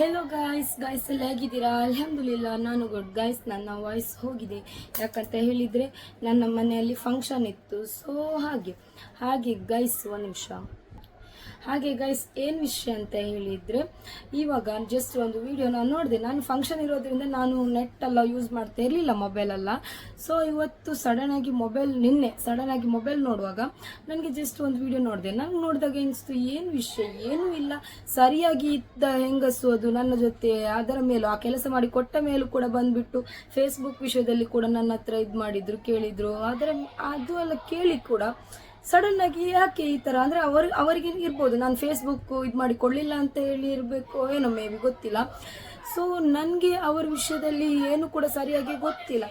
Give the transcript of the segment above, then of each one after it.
Hello guys guys ಎಲ್ಲ ಹೇಗಿದ್ದೀರಾ? ಅಲ್ಹಮ್ದುಲಿಲ್ಲ ನಾನು ಗುಡ್ ಗಾಯ್ಸ್ ನನ್ನ ವಾಯ್ಸ್ ಹೋಗಿದೆ. ಯಾಕಂತ ಹೇಳಿದರೆ, ನನ್ನ ಮನೆಯಲ್ಲಿ ಫಂಕ್ಷನ್ ಇತ್ತು. ಸೊ ಹಾಗೆ. ಹಾಗೆ ಗೈಸ್ ಒಂದು ನಿಮಿಷ. ಹಾಗೆ ಗೈಸ್ ಏನು ವಿಷಯ ಅಂತ ಹೇಳಿದರೆ, ಇವಾಗ ಜಸ್ಟ್ ಒಂದು ವಿಡಿಯೋ ನಾನು ನೋಡಿದೆ. ನಾನು ಫಂಕ್ಷನ್ ಇರೋದ್ರಿಂದ ನಾನು ನೆಟ್ ಎಲ್ಲ ಯೂಸ್ ಮಾಡ್ತಾ ಇರಲಿಲ್ಲ ಮೊಬೈಲೆಲ್ಲ ಸೊ ಇವತ್ತು ಸಡನ್ ಆಗಿ ಮೊಬೈಲ್ ನಿನ್ನೆ ಸಡನ್ ಆಗಿ ಮೊಬೈಲ್ ನೋಡುವಾಗ ನನಗೆ ಜಸ್ಟ್ ಒಂದು ವಿಡಿಯೋ ನೋಡಿದೆ. ನಾನು ನೋಡಿದಾಗ ಎನಿಸ್ತು, ಏನು ವಿಷಯ? ಏನೂ ಇಲ್ಲ. ಸರಿಯಾಗಿ ಇದ್ದ ಹೆಂಗಸು ಅದು ನನ್ನ ಜೊತೆ, ಅದರ ಮೇಲೂ, ಆ ಕೆಲಸ ಮಾಡಿ ಕೊಟ್ಟ ಮೇಲೂ ಕೂಡ ಬಂದ್ಬಿಟ್ಟು ಫೇಸ್ಬುಕ್ ವಿಷಯದಲ್ಲಿ ಕೂಡ ನನ್ನ ಹತ್ರ ಇದು ಮಾಡಿದ್ರು, ಕೇಳಿದ್ರು. ಅದರ, ಅದು ಎಲ್ಲ ಕೇಳಿ ಕೂಡ ಸಡನ್ ಆಗಿ ಯಾಕೆ ಈ ತರ? ಅಂದ್ರೆ ಅವರು, ಅವರಿಗೆ ಇರ್ಬೋದು. ನಾನು ಫೇಸ್ಬುಕ್ ಇದು ಮಾಡಿ ಕೊಡ್ಲಿಲ್ಲ ಅಂತ ಹೇಳಿ ಇರಬೇಕು. ಏನೋ ಮೇ ಬಿ ಗೊತ್ತಿಲ್ಲ. ಸೊ ನನಗೆ ಅವರ ವಿಷಯದಲ್ಲಿ ಏನು ಕೂಡ ಸರಿಯಾಗಿ ಗೊತ್ತಿಲ್ಲ.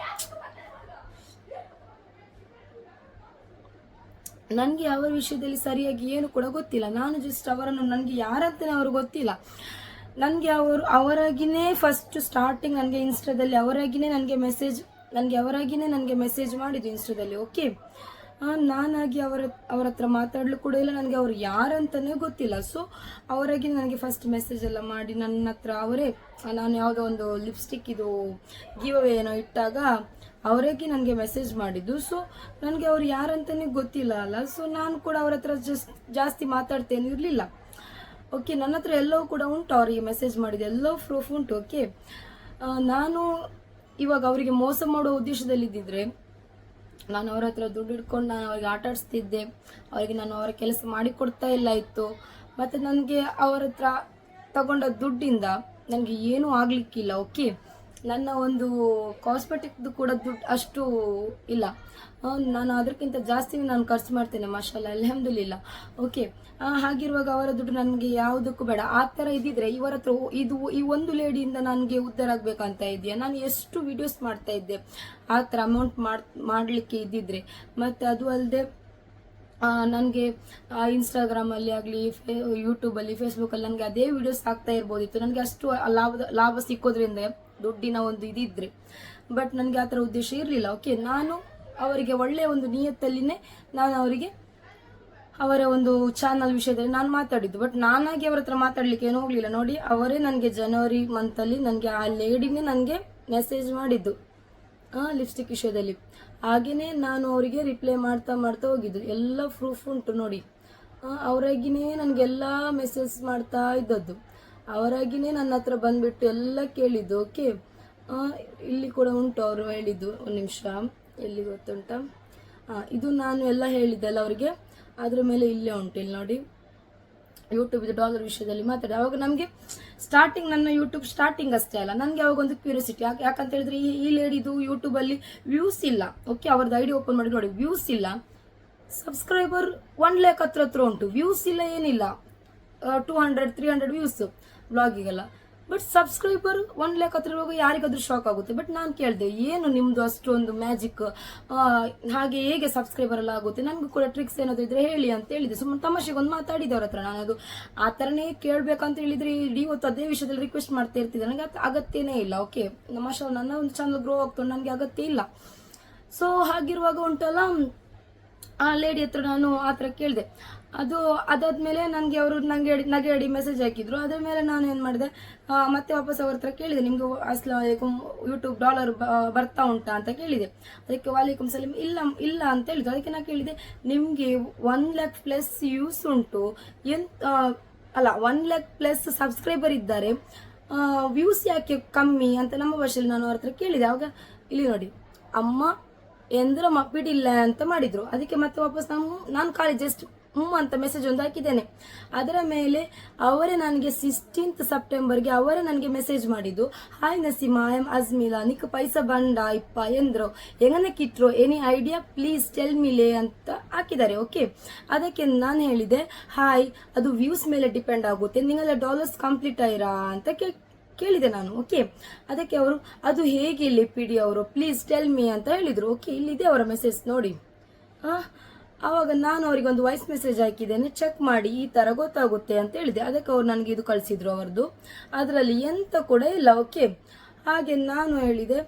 ನನಗೆ ಅವರ ವಿಷಯದಲ್ಲಿ ಸರಿಯಾಗಿ ಏನು ಕೂಡ ಗೊತ್ತಿಲ್ಲ. ನಾನು ಜಸ್ಟ್ ಅವರನ್ನು, ನನಗೆ ಯಾರಂತಲೇ ಅವರು ಗೊತ್ತಿಲ್ಲ. ನನಗೆ ಅವರು, ಅವರಾಗಿನೇ ಫಸ್ಟ್ ಸ್ಟಾರ್ಟಿಂಗ್ ನನಗೆ ಇನ್ಸ್ಟಾದಲ್ಲಿ ಅವರಾಗಿನೇ ನನಗೆ ಮೆಸೇಜ್ ನನಗೆ ಅವರಾಗಿನೇ ನನಗೆ ಮೆಸೇಜ್ ಮಾಡಿದ್ದು ಇನ್ಸ್ಟಾದಲ್ಲಿ ಓಕೆ ನಾನಾಗಿ ಅವರ ಅವರ ಹತ್ರ ಮಾತಾಡಲು ಕೂಡ ಇಲ್ಲ. ನನಗೆ ಅವ್ರು ಯಾರಂತಲೇ ಗೊತ್ತಿಲ್ಲ. ಸೊ ಅವರಾಗಿ ನನಗೆ ಫಸ್ಟ್ ಮೆಸೇಜ್ ಎಲ್ಲ ಮಾಡಿ ನನ್ನ ಹತ್ರ ಅವರೇ ನಾನು ಯಾವುದೋ ಒಂದು ಲಿಪ್ಸ್ಟಿಕ್ ಇದು ಗಿವ್ ಏನೋ ಇಟ್ಟಾಗ ಅವರಾಗಿ ನನಗೆ ಮೆಸೇಜ್ ಮಾಡಿದ್ದು. ಸೊ ನನಗೆ ಅವ್ರು ಯಾರಂತಲೇ ಗೊತ್ತಿಲ್ಲ ಅಲ್ಲ. ಸೊ ನಾನು ಕೂಡ ಅವ್ರ ಹತ್ರ ಜಸ್ಟ್ ಜಾಸ್ತಿ ಮಾತಾಡ್ತೇನೆ ಇರಲಿಲ್ಲ. ಓಕೆ ನನ್ನ ಹತ್ರ ಎಲ್ಲವೂ ಕೂಡ ಉಂಟು ಅವರಿಗೆ ಮೆಸೇಜ್ ಮಾಡಿದ್ದು. ಎಲ್ಲವೂ ಪ್ರೂಫ್ ಉಂಟು ಓಕೆ ನಾನು ಇವಾಗ ಅವರಿಗೆ ಮೋಸ ಮಾಡೋ ಉದ್ದೇಶದಲ್ಲಿದ್ದಿದ್ರೆ ನಾನು ಅವ್ರ ಹತ್ರ ದುಡ್ಡು ಇಟ್ಕೊಂಡು ನಾನು ಅವ್ರಿಗೆ ಆಟ ಆಡಿಸ್ತಿದ್ದೆ. ಅವರಿಗೆ ನಾನು ಅವರ ಕೆಲಸ ಮಾಡಿಕೊಡ್ತಾ ಇಲ್ಲ ಇತ್ತು. ಮತ್ತು ನನಗೆ ಅವರ ಹತ್ರ ತಗೊಂಡ ದುಡ್ಡಿಂದ ನನಗೆ ಏನೂ ಆಗಲಿಕ್ಕಿಲ್ಲ ಓಕೆ ನನ್ನ ಒಂದು ಕಾಸ್ಮೆಟಿಕ್ದು ಕೂಡ ದುಡ್ಡು ಅಷ್ಟು ಇಲ್ಲ. ನಾನು ಅದಕ್ಕಿಂತ ಜಾಸ್ತಿ ನಾನು ಖರ್ಚು ಮಾಡ್ತೇನೆ ಮಾಷಾಲ್ಲ ಅಲ್ಹಮ್ದುಲಿಲ್ಲ. ಓಕೆ ಹಾಗಿರುವಾಗ ಅವರ ದುಡ್ಡು ನನಗೆ ಯಾವುದಕ್ಕೂ ಬೇಡ. ಆ ಥರ ಇದ್ದಿದ್ರೆ ಇವರ ಹತ್ರ ಇದು ಈ ಒಂದು ಲೇಡಿಯಿಂದ ನನಗೆ ಉದ್ಧಾರ ಆಗಬೇಕಂತ ಇದೆಯಾ? ನಾನು ಎಷ್ಟು ವಿಡಿಯೋಸ್ ಮಾಡ್ತಾ ಇದ್ದೆ, ಆ ಥರ ಅಮೌಂಟ್ ಮಾಡಿ, ಮಾಡಲಿಕ್ಕೆ ಇದ್ದಿದ್ರೆ. ಮತ್ತು ಅದು ಅಲ್ಲದೆ ನನಗೆ ಇನ್ಸ್ಟಾಗ್ರಾಮಲ್ಲಿ ಆಗಲಿ, ಫೇ ಯೂಟ್ಯೂಬಲ್ಲಿ ಫೇಸ್ಬುಕ್ಕಲ್ಲಿ ನನಗೆ ಅದೇ ವಿಡಿಯೋಸ್ ಆಗ್ತಾ ಇರ್ಬೋದಿತ್ತು. ನನಗೆ ಅಷ್ಟು ಲಾಭದ ಲಾಭ ಸಿಕ್ಕೋದ್ರಿಂದ ದುಡ್ಡಿನ ಒಂದು ಇದಿದ್ರೆ. ಬಟ್ ನನಗೆ ಆ ಥರ ಉದ್ದೇಶ ಇರಲಿಲ್ಲ. ಓಕೆ ನಾನು ಅವರಿಗೆ ಒಳ್ಳೆಯ ಒಂದು ನಿಯತ್ತಲ್ಲಿನೇ ನಾನು ಅವರಿಗೆ ಅವರ ಒಂದು ಚಾನಲ್ ವಿಷಯದಲ್ಲಿ ನಾನು ಮಾತಾಡಿದ್ದು. ಬಟ್ ನಾನಾಗಿ ಅವರ ಹತ್ರ ಮಾತಾಡ್ಲಿಕ್ಕೆ ಏನು ಹೋಗ್ಲಿಲ್ಲ. ನೋಡಿ, ಅವರೇ ನನಗೆ ಜನವರಿ ಮಂತಲ್ಲಿ ನನಗೆ ಆ ಲೇಡಿನೇ ನನಗೆ ಮೆಸೇಜ್ ಮಾಡಿದ್ದು. ಲಿಪ್ಸ್ಟಿಕ್ ವಿಷಯದಲ್ಲಿ. ಹಾಗೆಯೇ ನಾನು ಅವರಿಗೆ ರಿಪ್ಲೈ ಮಾಡ್ತಾ ಮಾಡ್ತಾ ಹೋಗಿದ್ದು. ಎಲ್ಲ ಪ್ರೂಫ್ ಉಂಟು ನೋಡಿ. ಅವರಾಗಿನೇ ನನಗೆಲ್ಲ ಮೆಸೇಜ್ ಮಾಡ್ತಾ ಇದ್ದದ್ದು. ಅವರಾಗಿನೇ ನನ್ನ ಹತ್ರ ಬಂದ್ಬಿಟ್ಟು ಎಲ್ಲ ಕೇಳಿದ್ದು, ಓಕೆ? ಇಲ್ಲಿ ಕೂಡ ಉಂಟು ಅವರು ಹೇಳಿದ್ದು, ಒಂದು ನಿಮಿಷ. ಎಲ್ಲಿ ಗೊತ್ತುಂಟ? ಇದು ನಾನು ಎಲ್ಲ ಹೇಳಿದ್ದೆಲ್ಲ ಅವರಿಗೆ. ಅದ್ರ ಮೇಲೆ ಇಲ್ಲೇ ಉಂಟು, ಇಲ್ಲಿ ನೋಡಿ. ಯೂಟ್ಯೂಬ್ ಇದು ಡಾಲರ್ ವಿಷಯದಲ್ಲಿ ಮಾತಾಡಿ. ಅವಾಗ ನಮಗೆ ಸ್ಟಾರ್ಟಿಂಗ್ ನನ್ನ ಯೂಟ್ಯೂಬ್ ಸ್ಟಾರ್ಟಿಂಗ್ ಅಷ್ಟೇ ಅಲ್ಲ, ನನಗೆ ಅವಾಗ ಒಂದು ಕ್ಯೂರಿಯಾಸಿಟಿ ಯಾಕೆ ಯಾಕಂತ ಹೇಳಿದ್ರೆ ಈ ಈ ಲೇಡಿದು ಯೂಟ್ಯೂಬಲ್ಲಿ ವ್ಯೂಸ್ ಇಲ್ಲ, ಓಕೆ? ಅವ್ರದ್ದು ಐಡಿ ಓಪನ್ ಮಾಡಿ ನೋಡಿ ವ್ಯೂಸ್ ಇಲ್ಲ. ಸಬ್ಸ್ಕ್ರೈಬರ್ ಒನ್ ಲ್ಯಾಕ್ ಹತ್ರ ಹತ್ರ ಉಂಟು ವ್ಯೂಸ್ ಇಲ್ಲ, ಏನಿಲ್ಲ. Two hundred three hundred views ಬ್ಲಾಗಿಗೆಲ್ಲ but subscriber one lakh ಹತ್ರ ಇರುವಾಗ ಯಾರಿಗಾದ್ರೂ ಶಾಕ್ ಆಗುತ್ತೆ. ಬಟ್ ನಾನು ಕೇಳಿದೆ, ಏನು ನಿಮ್ಮದು ಅಷ್ಟೊಂದು ಮ್ಯಾಜಿಕ್ ಹಾಗೆ ಹೇಗೆ ಸಬ್ಸ್ಕ್ರೈಬರ್ ಎಲ್ಲ ಆಗುತ್ತೆ? ನನಗೂ ಕೂಡ ಟ್ರಿಕ್ಸ್ ಏನಾದರೂ ಇದ್ರೆ ಹೇಳಿ ಅಂತ ಹೇಳಿದೆ. ಸುಮ್ಮನೆ ತಮಾಷೆಗೆ ಒಂದು ಮಾತಾಡಿದೆ ಅವ್ರ ಹತ್ರ ನಾನು. ಅದು ಆ ಥರನೇ ಕೇಳಬೇಕಂತ ಹೇಳಿದ್ರೆ ಇಡೀ ಹೊತ್ತು ಅದೇ ವಿಷಯದಲ್ಲಿ ರಿಕ್ವೆಸ್ಟ್ ಮಾಡ್ತಾ ಇರ್ತಿದ್ದೆ. ನನಗೆ ಅದು ಅಗತ್ಯನೇ ಇಲ್ಲ. ಓಕೆ ನಮ್ಮ ನನ್ನ ಒಂದು ಚಾನಲ್ ಗ್ರೋ ಆಗ್ತದೆ ನನಗೆ ಅಗತ್ಯ ಇಲ್ಲ. ಸೊ ಹಾಗಿರುವಾಗ ಉಂಟಲ್ಲ, ಆ ಲೇಡಿ ಹತ್ರ ನಾನು ಆ ಥರ ಕೇಳಿದೆ. ಅದು ಅದಾದ್ಮೇಲೆ ನನಗೆ ಅವರು ನನಗೆ ನಗೆ ಅಡಿ ಮೆಸೇಜ್ ಹಾಕಿದ್ರು. ಅದ್ರ ಮೇಲೆ ನಾನು ಏನು ಮಾಡಿದೆ ಮತ್ತೆ ವಾಪಸ್ ಅವ್ರ ಹತ್ರ ಕೇಳಿದೆ. ನಿಮ್ಗೆ ಅಸ್ಲಾಂ ಯೂಟ್ಯೂಬ್ ಡಾಲರ್ ಬರ್ತಾ ಉಂಟಾ ಅಂತ ಕೇಳಿದೆ. ಅದಕ್ಕೆ ವಾಲೇಕುಮ್ ಸಲೀಂ ಇಲ್ಲ ಇಲ್ಲ ಅಂತ ಹೇಳಿದ್ರು. ಅದಕ್ಕೆ ನಾನು ಕೇಳಿದೆ, ನಿಮಗೆ ಒನ್ ಲ್ಯಾಕ್ ಪ್ಲಸ್ ಯೂಸ್ ಉಂಟು. ಎಂತ ಅಲ್ಲ ಒನ್ ಲ್ಯಾಕ್ ಪ್ಲಸ್ ಸಬ್ಸ್ಕ್ರೈಬರ್ ಇದ್ದಾರೆ. ವ್ಯೂಸ್ ಯಾಕೆ ಕಮ್ಮಿ ಅಂತ ನಮ್ಮ ಭಾಷೆಯಲ್ಲಿ ನಾನು ಅವ್ರ ಹತ್ರ ಕೇಳಿದೆ. ಅವಾಗ ಇಲ್ಲಿ ನೋಡಿ, ಅಮ್ಮ ಎಂದ್ರ ಬಿಡಿಲ್ಲ ಅಂತ ಮಾಡಿದ್ರು. ಅದಕ್ಕೆ ಮತ್ತೆ ವಾಪಸ್ ನಾನು ನಾನು ಕಾಲೇಜ್ ಜಸ್ಟ್ ಹ್ಞೂ ಅಂತ ಮೆಸೇಜ್ ಒಂದು ಹಾಕಿದ್ದೇನೆ. ಅದರ ಮೇಲೆ ಅವರೇ ನನಗೆ ಸಿಕ್ಸ್ಟೀನ್ತ್ ಸೆಪ್ಟೆಂಬರ್ಗೆ ಅವರೇ ನನಗೆ ಮೆಸೇಜ್ ಮಾಡಿದ್ದು hi Naseema I am Ajmeela Nick ಪೈಸ ಬಂಡ ಇಪ್ಪ ಎಂದ್ರು. ಹೆಂಗನಕ್ಕಿಟ್ರು ಎನಿ ಐಡಿಯಾ ಪ್ಲೀಸ್ ಟೆಲ್ ಮಿಲೆ ಅಂತ ಹಾಕಿದ್ದಾರೆ ಓಕೆ ಅದಕ್ಕೆ ನಾನು ಹೇಳಿದೆ ಹಾಯ್ ಅದು ವ್ಯೂಸ್ ಮೇಲೆ ಡಿಪೆಂಡ್ ಆಗುತ್ತೆ ನಿಂಗೆಲ್ಲ ಡಾಲರ್ಸ್ ಕಂಪ್ಲೀಟ್ ಆಯಿರಾ? ಅಂತ ಕೇಳಿ ಕೇಳಿದೆ ನಾನು ಓಕೆ ಅದಕ್ಕೆ ಅವರು ಅದು ಹೇಗೆ ಇಲ್ಲಿ ಪಿಡಿ ಅವರು? ಪ್ಲೀಸ್ ಟೆಲ್ ಮಿ ಅಂತ ಹೇಳಿದರು ಓಕೆ ಇಲ್ಲಿದೆ ಅವರ ಮೆಸೇಜ್ ನೋಡಿ. ಆ, ಆವಾಗ ನಾನು ಅವರಿಗೆ ಒಂದು ವಾಯ್ಸ್ ಮೆಸೇಜ್ ಹಾಕಿದ್ದೇನೆ ಚೆಕ್ ಮಾಡಿ ಈ ಥರ ಗೊತ್ತಾಗುತ್ತೆ ಅಂತ ಹೇಳಿದೆ. ಅದಕ್ಕೆ ಅವ್ರು ನನಗೆ ಇದು ಕಳಿಸಿದ್ರು ಅವರದ್ದು ಅದರಲ್ಲಿ ಎಂತ ಕೂಡ ಇಲ್ಲ ಓಕೆ ಹಾಗೆ ನಾನು ಹೇಳಿದೆ,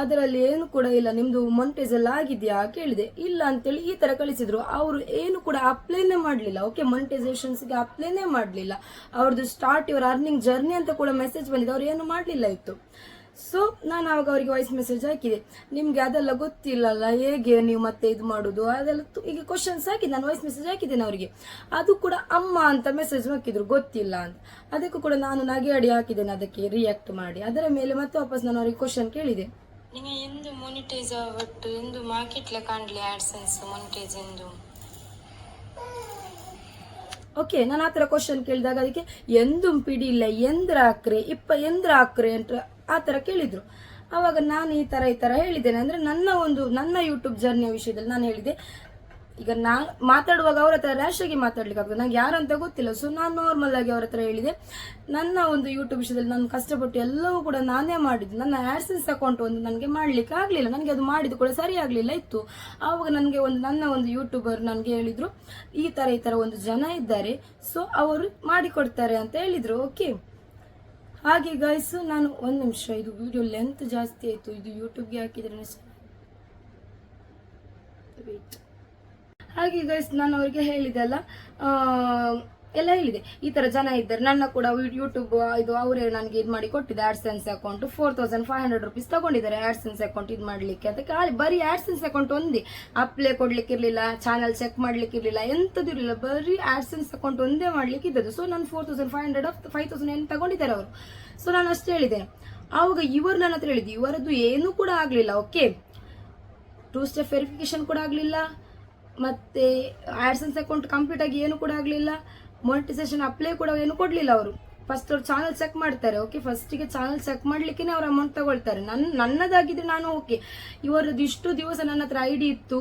ಅದರಲ್ಲಿ ಏನು ಕೂಡ ಇಲ್ಲ, ನಿಮ್ದು ಮೊಂಟೇಜ್ ಎಲ್ಲ ಆಗಿದೆಯಾ? ಕೇಳಿದೆ. ಇಲ್ಲ ಅಂತೇಳಿ ಈ ತರ ಕಳಿಸಿದ್ರು. ಅವರು ಏನು ಕೂಡ ಅಪ್ಲೈನೇ ಮಾಡಲಿಲ್ಲ ಓಕೆ ಮೊನಿಟೈಸೇಷನ್ಸ್ಗೆ ಅಪ್ಲೈನೇ ಮಾಡಲಿಲ್ಲ. ಅವ್ರದ್ದು ಸ್ಟಾರ್ಟ್ ಇವರ ಅರ್ನಿಂಗ್ ಜರ್ನಿ ಅಂತ ಕೂಡ ಮೆಸೇಜ್ ಬಂದಿದೆ. ಅವ್ರು ಏನು ಮಾಡಲಿಲ್ಲ ಇತ್ತು. ಸೊ ನಾನು ಆವಾಗ ಅವರಿಗೆ ವಾಯ್ಸ್ ಮೆಸೇಜ್ ಹಾಕಿದೆ. ನಿಮಗೆ ಅದೆಲ್ಲ ಗೊತ್ತಿಲ್ಲಲ್ಲ, ಹೇಗೆ ನೀವು ಮತ್ತೆ ಇದು ಮಾಡೋದು? ಅದೆಲ್ಲ ಈಗ ಕ್ವಶನ್ಸ್ ಹಾಕಿ ನಾನು ವಾಯ್ಸ್ ಮೆಸೇಜ್ ಹಾಕಿದ್ದೇನೆ ಅವರಿಗೆ. ಅದು ಕೂಡ ಅಮ್ಮ ಅಂತ ಮೆಸೇಜ್ ಹಾಕಿದ್ರು, ಗೊತ್ತಿಲ್ಲ ಅಂತ. ಅದಕ್ಕೂ ಕೂಡ ನಾನು ನಗೆ ಅಡಿ ಹಾಕಿದ್ದೇನೆ, ಅದಕ್ಕೆ ರಿಯಾಕ್ಟ್ ಮಾಡಿ. ಅದರ ಮೇಲೆ ಮತ್ತೆ ವಾಪಸ್ ನಾನು ಅವರಿಗೆ ಕ್ವಶನ್ ಕೇಳಿದೆ. ನಿಮಗೆ ಎಂದು ಮೊನಿಟೈಸ್ ಬಟ್ ಎಂದು ಮಾರ್ಕೆಟ್ಲ ಕಾಣಲಿ ಆಡ್ಸನ್ಸ್ ಮೋನಿಟೈಸ್ ಎಂದು ಓಕೆ ನಾನು ಆ ಥರ ಕ್ವಶನ್ ಕೇಳಿದಾಗ ಅದಕ್ಕೆ, ಎಂದೂ ಪಿಡಿಲ್ಲ, ಎಂದ್ರ ಹಾಕ್ರೆ ಇಪ್ಪ ಎಂದ್ರ ಹಾಕ್ರೆ ಅಂತ ಆ ಥರ ಕೇಳಿದ್ರು. ಆವಾಗ ನಾನು ಈ ಥರ ಈ ಥರ ಹೇಳಿದ್ದೇನೆ. ಅಂದರೆ ನನ್ನ ಒಂದು, ನನ್ನ ಯೂಟ್ಯೂಬ್ ಜರ್ನಿಯ ವಿಷಯದಲ್ಲಿ ನಾನು ಹೇಳಿದೆ ಈಗ ನಾನು ಮಾತಾಡುವಾಗ ಅವ್ರ ಹತ್ರ ರ್ಯಾಶ್ ಆಗಿ ಮಾತಾಡ್ಲಿಕ್ಕೆ ನಂಗೆ ಯಾರಂತ ಗೊತ್ತಿಲ್ಲ. ಸೊ ನಾನು ನಾರ್ಮಲ್ ಆಗಿ ಅವ್ರ ಹತ್ರ ಹೇಳಿದೆ. ನನ್ನ ಒಂದು ಯೂಟ್ಯೂಬ್ ವಿಷಯದಲ್ಲಿ ನಾನು ಕಷ್ಟಪಟ್ಟು ಎಲ್ಲವೂ ಕೂಡ ನಾನೇ ಮಾಡಿದ್ದು. ನನ್ನ ಆಡ್ಸೆನ್ಸ್ ಅಕೌಂಟ್ ಒಂದು ನನಗೆ ಮಾಡ್ಲಿಕ್ಕೆ ಆಗಲಿಲ್ಲ. ನನಗೆ ಅದು ಮಾಡಿದ್ದು ಕೂಡ ಸರಿ ಆಗಲಿಲ್ಲ ಇತ್ತು ಆವಾಗ ನನಗೆ ಒಂದು, ನನ್ನ ಒಂದು ಯೂಟ್ಯೂಬರ್ ನನಗೆ ಹೇಳಿದರು, ಈ ಥರ ಈ ಥರ ಒಂದು ಜನ ಇದ್ದಾರೆ. ಸೊ ಅವರು ಮಾಡಿಕೊಡ್ತಾರೆ ಅಂತ ಹೇಳಿದರು. ಓಕೆ ಹಾಗೆ ಗೈಸು ನಾನು ಒಂದು ನಿಮಿಷ, ಇದು ವಿಡಿಯೋ ಲೆಂತ್ ಜಾಸ್ತಿ ಆಯಿತು. ಇದು ಯೂಟ್ಯೂಬ್ಗೆ ಹಾಕಿದ್ರೆ ವೇಟ್ ಹಾಗೆ ಗೈಸ್ ನಾನು ಅವರಿಗೆ ಹೇಳಿದೆ ಅಲ್ಲ ಎಲ್ಲ ಹೇಳಿದೆ. ಈ ತರ ಜನ ಇದ್ದಾರೆ. ನನ್ನ ಕೂಡ ಯೂಟ್ಯೂಬ್ ಇದು ಅವರೇ ನನಗೆ ಇದು ಮಾಡಿ ಕೊಟ್ಟಿದೆ AdSense account four thousand five hundred rupees ತಗೊಂಡಿದ್ದಾರೆ ಆಡ್ಸೆನ್ಸ್ ಅಕೌಂಟ್ ಇದು ಮಾಡ್ಲಿಕ್ಕೆ. ಅದಕ್ಕೆ ಖಾಲಿ ಬರೀ ಆಡ್ಸೆನ್ಸ್ ಅಕೌಂಟ್ ಒಂದೇ. ಅಪ್ಲೈ ಕೊಡ್ಲಿಕ್ಕೆ ಇರಲಿಲ್ಲ ಚಾನಲ್ ಚೆಕ್ ಮಾಡ್ಲಿಕ್ಕೆ ಇರಲಿಲ್ಲ, ಎಂಥದ್ದು ಇರಲಿಲ್ಲ. ಬರೀ ಆಡ್ಸೆನ್ಸ್ ಅಕೌಂಟ್ ಒಂದೇ ಮಾಡ್ಲಿಕ್ಕೆ ಇದ್ದದ್ದು. ಸೊ ನಾನು four thousand five hundred five thousand ಏನು ತಗೊಂಡಿದ್ದಾರೆ ಅವರು? ಸೊ ನಾನು ಅಷ್ಟು ಹೇಳಿದೆ. ಆವಾಗ ಇವರು ನನ್ನ ಹತ್ರ ಹೇಳಿದ್ದು. ಇವರದ್ದು ಏನೂ ಕೂಡ ಆಗಲಿಲ್ಲ. ಓಕೆ ಟೂ ಸ್ಟೆಪ್ ವೆರಿಫಿಕೇಶನ್ ಕೂಡ ಆಗಲಿಲ್ಲ. ಮತ್ತೆ ಆಡ್ಸೆನ್ಸ್ ಅಕೌಂಟ್ ಕಂಪ್ಲೀಟ್ ಆಗಿ ಏನು ಕೂಡ ಆಗಲಿಲ್ಲ. ಮೊನಿಟೈಸೇಷನ್ ಅಪ್ಲೈ ಕೂಡ ಏನು ಕೊಡಲಿಲ್ಲ ಅವರು. ಫಸ್ಟ್ ಅವ್ರು ಚಾನಲ್ ಚೆಕ್ ಮಾಡ್ತಾರೆ ಓಕೆ ಫಸ್ಟಿಗೆ ಚಾನಲ್ ಚೆಕ್ ಮಾಡಲಿಕ್ಕೆ ಅವ್ರು ಅಮೌಂಟ್ ತಗೊಳ್ತಾರೆ. ನನ್ನ ನನ್ನದಾಗಿದ್ರೆ ನಾನು ಓಕೆ ಇವರದ್ದು ಇಷ್ಟು ದಿವಸ ನನ್ನ ಹತ್ರ ಐ ಡಿ ಇತ್ತು.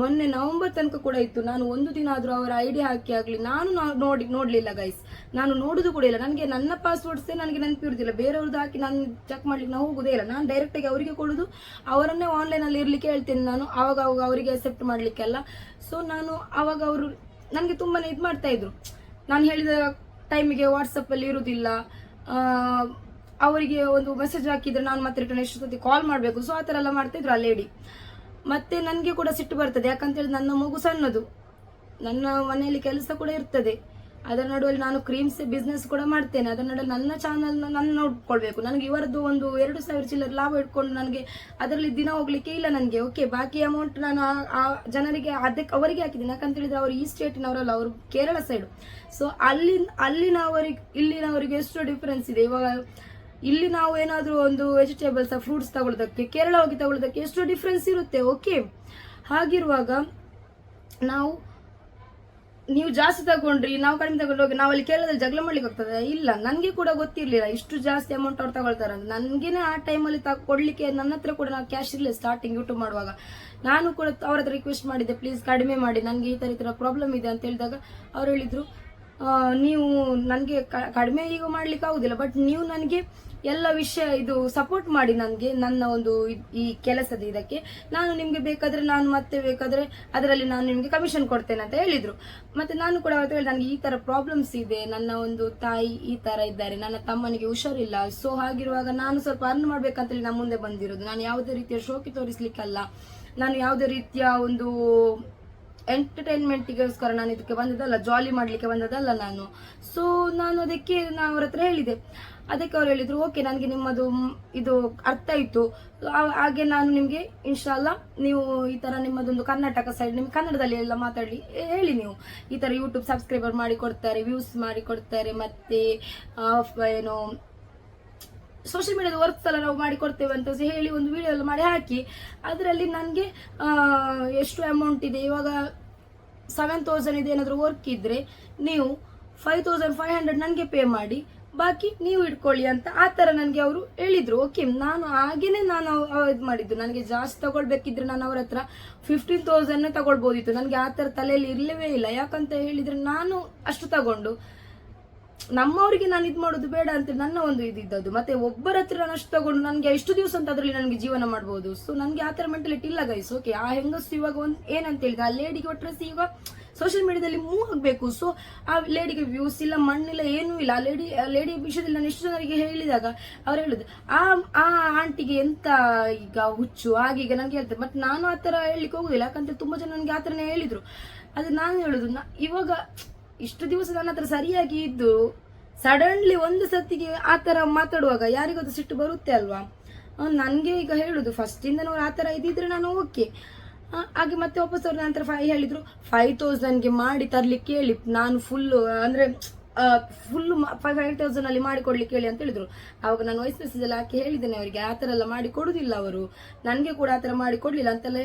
ಮೊನ್ನೆ ನವೆಂಬರ್ ತನಕ ಕೂಡ ಇತ್ತು. ನಾನು ಒಂದು ದಿನ ಆದರೂ ಅವರ ಐ ಡಿ ಹಾಕಿ ಆಗಲಿ. ನಾನು ನೋಡಿ ನೋಡಲಿಲ್ಲ ಗೈಸ್ ನಾನು ನೋಡೋದು ಕೂಡ ಇಲ್ಲ. ನನಗೆ ನನ್ನ ಪಾಸ್ವರ್ಡ್ಸೇ ನನಗೆ ನೆನಪಿರುವುದಿಲ್ಲ ಬೇರೆಯವ್ರದ್ದು ಹಾಕಿ ನಾನು ಚೆಕ್ ಮಾಡ್ಲಿಕ್ಕೆ ನಾವು ಹೋಗೋದೇ ಇಲ್ಲ. ನಾನು ಡೈರೆಕ್ಟಾಗಿ ಅವರಿಗೆ ಕೊಡೋದು, ಅವರನ್ನೇ ಆನ್ಲೈನಲ್ಲಿ ಇರಲಿಕ್ಕೆ ಹೇಳ್ತೇನೆ ನಾನು. ಆವಾಗ ಅವಾಗ ಅವರಿಗೆ ಅಕ್ಸೆಪ್ಟ್ ಮಾಡಲಿಕ್ಕೆಲ್ಲ ಸೊ ನಾನು ಆವಾಗ ಅವರು ನನಗೆ ತುಂಬಾ ಇದು ಮಾಡ್ತಾ ಇದ್ರು. ನಾನು ಹೇಳಿದ ಟೈಮಿಗೆ ವಾಟ್ಸಪ್ಪಲ್ಲಿ ಇರುವುದಿಲ್ಲ ಅವರಿಗೆ ಒಂದು ಮೆಸೇಜ್ ಹಾಕಿದ್ರೆ ನಾನು ಮತ್ತೆ ರಿಟರ್ನ್ ಎಷ್ಟು ಸತಿ ಕಾಲ್ ಮಾಡಬೇಕು. ಸೊ ಆ ಥರ ಎಲ್ಲ ಮಾಡ್ತಾ ಇದ್ರು ಆ ಲೇಡಿ ಮತ್ತೆ ನನಗೆ ಕೂಡ ಸಿಟ್ಟು ಬರ್ತದೆ. ಯಾಕಂತೇಳಿ ನನ್ನ ಮಗು ಸಣ್ಣದು. ನನ್ನ ಮನೆಯಲ್ಲಿ ಕೆಲಸ ಕೂಡ ಇರ್ತದೆ. ಅದರ ನಡುವಲ್ಲಿ ನಾನು ಕ್ರೀಮ್ಸ್ ಬಿಸ್ನೆಸ್ ಕೂಡ ಮಾಡ್ತೇನೆ. ಅದರ ನಡುವೆ ನನ್ನ ಚಾನಲ್ ನಾನು ನೋಡ್ಕೊಳ್ಬೇಕು. ನನಗೆ ಇವರದ್ದು ಒಂದು ಎರಡು ಸಾವಿರ ಚಿಲ್ಲರೆ ಲಾಭ ಇಟ್ಕೊಂಡು ನನಗೆ ಅದರಲ್ಲಿ ದಿನ ಹೋಗ್ಲಿಕ್ಕೆ ಇಲ್ಲ ನನಗೆ. ಓಕೆ ಬಾಕಿ ಅಮೌಂಟ್ ನಾನು ಆ- ಜನರಿಗೆ ಅದಕ್ಕೆ ಅವರಿಗೆ ಹಾಕಿದ್ದೀನಿ. ಯಾಕಂತ ಹೇಳಿದ್ರೆ ಅವರು ಈ ಸ್ಟೇಟಿನವರಲ್ಲ ಅವರು ಕೇರಳ ಸೈಡು ಸೊ ಅಲ್ಲಿ ಅಲ್ಲಿನವರಿಗೆ, ಇಲ್ಲಿನವರಿಗೆ ಎಷ್ಟು ಡಿಫ್ರೆನ್ಸ್ ಇದೆ. ಇವಾಗ ಇಲ್ಲಿ ನಾವು ಏನಾದರೂ ಒಂದು ವೆಜಿಟೇಬಲ್ಸ್ ಫ್ರೂಟ್ಸ್ ತಗೊಳ್ಳೋದಕ್ಕೆ ಕೇರಳ ಹೋಗಿ ತಗೊಳ್ಳೋದಕ್ಕೆ ಎಷ್ಟು ಡಿಫ್ರೆನ್ಸ್ ಇರುತ್ತೆ ಓಕೆ ಹಾಗಿರುವಾಗ ನಾವು, ನೀವು ಜಾಸ್ತಿ ತಗೊಂಡ್ರಿ, ನಾವು ಕಡಿಮೆ ತಗೊಂಡು ಹೋಗಿ ನಾವು ಅಲ್ಲಿ ಕೇರಳದಲ್ಲಿ ಜಗಳ ಮಾಡ್ಲಿಕ್ಕೆ ಹೋಗ್ತದೆ ಇಲ್ಲ, ನನಗೆ ಕೂಡ ಗೊತ್ತಿರಲಿಲ್ಲ. ಇಷ್ಟು ಜಾಸ್ತಿ ಅಮೌಂಟ್ ಅವ್ರು ತಗೊಳ್ತಾರೆ ಅಂತ. ನನಗೇನೆ ಆ ಟೈಮಲ್ಲಿ ತ ಕೊಡಲಿಕ್ಕೆ ನನ್ನ ಹತ್ರ ಕೂಡ ನಾವು ಕ್ಯಾಶ್ ಇರಲಿಲ್ಲ ಸ್ಟಾರ್ಟಿಂಗ್ ಯೂಟ್ಯೂಬ್ ಮಾಡುವಾಗ. ನಾನು ಕೂಡ ಅವ್ರ ಹತ್ರ ರಿಕ್ವೆಸ್ಟ್ ಮಾಡಿದ್ದೆ ಪ್ಲೀಸ್ ಕಡಿಮೆ ಮಾಡಿ, ನನಗೆ ಈ ಥರ ಈ ಥರ ಪ್ರಾಬ್ಲಮ್ ಇದೆ ಅಂತ ಹೇಳಿದಾಗ ಅವ್ರು ಹೇಳಿದರು ನೀವು ನನಗೆ ಕಡಿಮೆ ಈಗ ಮಾಡ್ಲಿಕ್ಕೆ ಆಗೋದಿಲ್ಲ ಬಟ್ ನೀವು ನನಗೆ ಎಲ್ಲ ವಿಷಯ ಇದು ಸಪೋರ್ಟ್ ಮಾಡಿ ನನಗೆ, ನನ್ನ ಒಂದು ಈ ಕೆಲಸದ ಇದಕ್ಕೆ. ನಾನು ನಿಮಗೆ ಬೇಕಾದರೆ ನಾನು ಮತ್ತೆ ಬೇಕಾದರೆ ಅದರಲ್ಲಿ ನಾನು ನಿಮಗೆ ಕಮಿಷನ್ ಕೊಡ್ತೇನೆ ಅಂತ ಹೇಳಿದರು. ಮತ್ತು ನಾನು ಕೂಡ ಅವತ್ತು ಹೇಳಿದೆ, ನನಗೆ ಈ ಥರ ಪ್ರಾಬ್ಲಮ್ಸ್ ಇದೆ. ನನ್ನ ಒಂದು ತಾಯಿ ಈ ಥರ ಇದ್ದಾರೆ. ನನ್ನ ತಮ್ಮನಿಗೆ ಹುಷಾರಿಲ್ಲ. ಸೊ ಹಾಗಿರುವಾಗ ನಾನು ಸ್ವಲ್ಪ ಅರ್ನ್ ಮಾಡ್ಬೇಕಂತೇಳಿ ನಮ್ಮ ಮುಂದೆ ಬಂದಿರೋದು. ನಾನು ಯಾವುದೇ ರೀತಿಯ ಶೋಕಿ ತೋರಿಸ್ಲಿಕ್ಕಲ್ಲ. ನಾನು ಯಾವುದೇ ರೀತಿಯ ಒಂದು ಎಂಟರ್ಟೈನ್ಮೆಂಟಿಗೋಸ್ಕರ ನಾನು ಇದಕ್ಕೆ ಬಂದದಲ್ಲ ಜಾಲಿ ಮಾಡಲಿಕ್ಕೆ ಬಂದದಲ್ಲ ನಾನು. ಸೊ ನಾನು ಅದಕ್ಕೆ ನಾನು ಅವ್ರ ಹತ್ರ ಹೇಳಿದೆ. ಅದಕ್ಕೆ ಅವ್ರು ಹೇಳಿದರು ಓಕೆ ನನಗೆ ನಿಮ್ಮದು ಇದು ಅರ್ಥ ಇತ್ತು ಹಾಗೆ ನಾನು ನಿಮಗೆ ಇನ್ಶಾಲ್ಲ ನೀವು ಈ ಥರ ನಿಮ್ಮದೊಂದು ಕರ್ನಾಟಕ ಸೈಡ್ ನಿಮ್ಮ ಕನ್ನಡದಲ್ಲಿ ಎಲ್ಲ ಮಾತಾಡಲಿ ಹೇಳಿ ನೀವು. ಈ ಥರ ಯೂಟ್ಯೂಬ್ ಸಬ್ಸ್ಕ್ರೈಬರ್ ಮಾಡಿ ಕೊಡ್ತಾರೆ ವ್ಯೂಸ್ ಮಾಡಿ ಕೊಡ್ತಾರೆ ಮತ್ತೆ ಏನು ಸೋಷಿಯಲ್ ಮೀಡಿಯಾದ ವರ್ಕ್ಸ್ ಎಲ್ಲ ನಾವು ಮಾಡಿ ಕೊಡ್ತೇವೆ ಅಂತ ಹೇಳಿ ಒಂದು ವಿಡಿಯೋ ಎಲ್ಲ ಮಾಡಿ ಹಾಕಿ, ಅದರಲ್ಲಿ ನನಗೆ ಎಷ್ಟು ಅಮೌಂಟ್ ಇದೆ? ಇವಾಗ ಸೆವೆನ್ ತೌಸಂಡ್ ಇದೆ ಏನಾದರೂ ವರ್ಕ್ ಇದ್ದರೆ ನೀವು ಫೈವ್ ತೌಸಂಡ್ ಫೈವ್ ಹಂಡ್ರೆಡ್ ನನಗೆ ಪೇ ಮಾಡಿ, ಬಾಕಿ ನೀವು ಇಟ್ಕೊಳ್ಳಿ ಅಂತ ಆ ಥರ ನನಗೆ ಅವರು ಹೇಳಿದರು. ಓಕೆ ನಾನು ಹಾಗೇನೆ ನಾನು ಇದು ಮಾಡಿದ್ದು. ನನಗೆ ಜಾಸ್ತಿ ತಗೊಳ್ಬೇಕಿದ್ರೆ ನಾನು ಅವ್ರ ಹತ್ರ ಫಿಫ್ಟೀನ್ ತೌಸಂಡ್ನೇ ತಗೊಳ್ಬೋದಿತ್ತು. ನನಗೆ ಆ ಥರ ತಲೆಯಲ್ಲಿ ಇರಲೇ ಇಲ್ಲ. ಯಾಕಂತ ಹೇಳಿದರೆ ನಾನು ಅಷ್ಟು ತಗೊಂಡು ನಮ್ಮವರಿಗೆ ನಾನು ಇದು ಮಾಡೋದು ಬೇಡ ಅಂತ ನನ್ನ ಒಂದು ಇದಿದ್ದದ್ದು. ಮತ್ತೆ ಒಬ್ಬರ ಹತ್ರ ನಷ್ಟು ತಗೊಂಡು ನನಗೆ ಎಷ್ಟು ದಿವಸ ಅಂತ ಅದರಲ್ಲಿ ನನಗೆ ಜೀವನ ಮಾಡ್ಬೋದು. ಸೊ ನನಗೆ ಆ ಥರ ಮೆಂಟಲಿಟಿ ಇಲ್ಲ ಗೈಸ್ ಓಕೆ ಆ ಹೆಂಗಸು ಇವಾಗ ಒಂದು ಏನಂತ ಹೇಳಿದ್ರೆ ಆ ಲೇಡಿಗೆ ಒಟ್ಟರೆ ಈಗ ಸೋಷಿಯಲ್ ಮೀಡಿಯಾದಲ್ಲಿ ಮೂವ್ ಆಗಬೇಕು. ಸೊ ಆ ಲೇಡಿಗೆ ವ್ಯೂಸ್ ಇಲ್ಲ, ಮಣ್ಣಿಲ್ಲ, ಏನೂ ಇಲ್ಲ. ಆ ಲೇಡಿ ಲೇಡಿ ವಿಷಯದಲ್ಲಿ ನಾನು ಎಷ್ಟು ಜನರಿಗೆ ಹೇಳಿದಾಗ ಅವ್ರು ಹೇಳುದು, ಆ ಆ ಆಂಟಿಗೆ ಎಂತ ಈಗ ಹುಚ್ಚು? ಈಗ ನನಗೆ ಹೇಳ್ತಾರೆ. ಬಟ್ ನಾನು ಆ ಥರ ಹೇಳಲಿಕ್ಕೆ ಹೋಗುದಿಲ್ಲ. ಯಾಕಂದ್ರೆ ತುಂಬಾ ಜನ ನನಗೆ ಆ ಥರನೇ ಹೇಳಿದ್ರು. ಅದು ನಾನು ಹೇಳುದು ಇವಾಗ ಇಷ್ಟು ದಿವಸ ನನ್ನ ಹತ್ರ ಸರಿಯಾಗಿ ಇದ್ದು ಸಡನ್ಲಿ ಒಂದು ಸತಿಗೆ ಆ ಥರ ಮಾತಾಡುವಾಗ ಯಾರಿಗಾದ್ರೂ ಸಿಟ್ಟು ಬರುತ್ತೆ ಅಲ್ವಾ? ನನಗೆ ಈಗ ಹೇಳುದು ಫಸ್ಟಿಂದ ನಾವು ಆ ಥರ ಇದ್ದಿದ್ರೆ ನಾನು ಓಕೆ ಹಾಗೆ ಮತ್ತೆ ವಾಪಸ್ ಅವ್ರು ನಂತರ ಫೈ ಹೇಳಿದ್ರು. ಫೈವ್ ತೌಸಂಡ್ಗೆ ಮಾಡಿ ತರ್ಲಿಕ್ಕೆ ಹೇಳಿ ನಾನು ಫುಲ್ಲು ಅಂದ್ರೆ ಫುಲ್ಲು ಫೈವ್ ತೌಸಂಡ್ ಅಲ್ಲಿ ಮಾಡಿ ಕೊಡ್ಲಿಕ್ಕೆ ಹೇಳಿ ಅಂತ ಹೇಳಿದ್ರು. ಅವಾಗ ನಾನು ವಾಯ್ಸ್ ಮೆಸೇಜ್ ಎಲ್ಲ ಹಾಕಿ ಹೇಳಿದ್ದೇನೆ ಅವರಿಗೆ, ಆ ಥರ ಎಲ್ಲ ಮಾಡಿ ಕೊಡುದಿಲ್ಲ ಅವರು. ನನಗೆ ಕೂಡ ಆ ಥರ ಮಾಡಿ ಕೊಡಲಿಲ್ಲ ಅಂತೆಲ್ಲ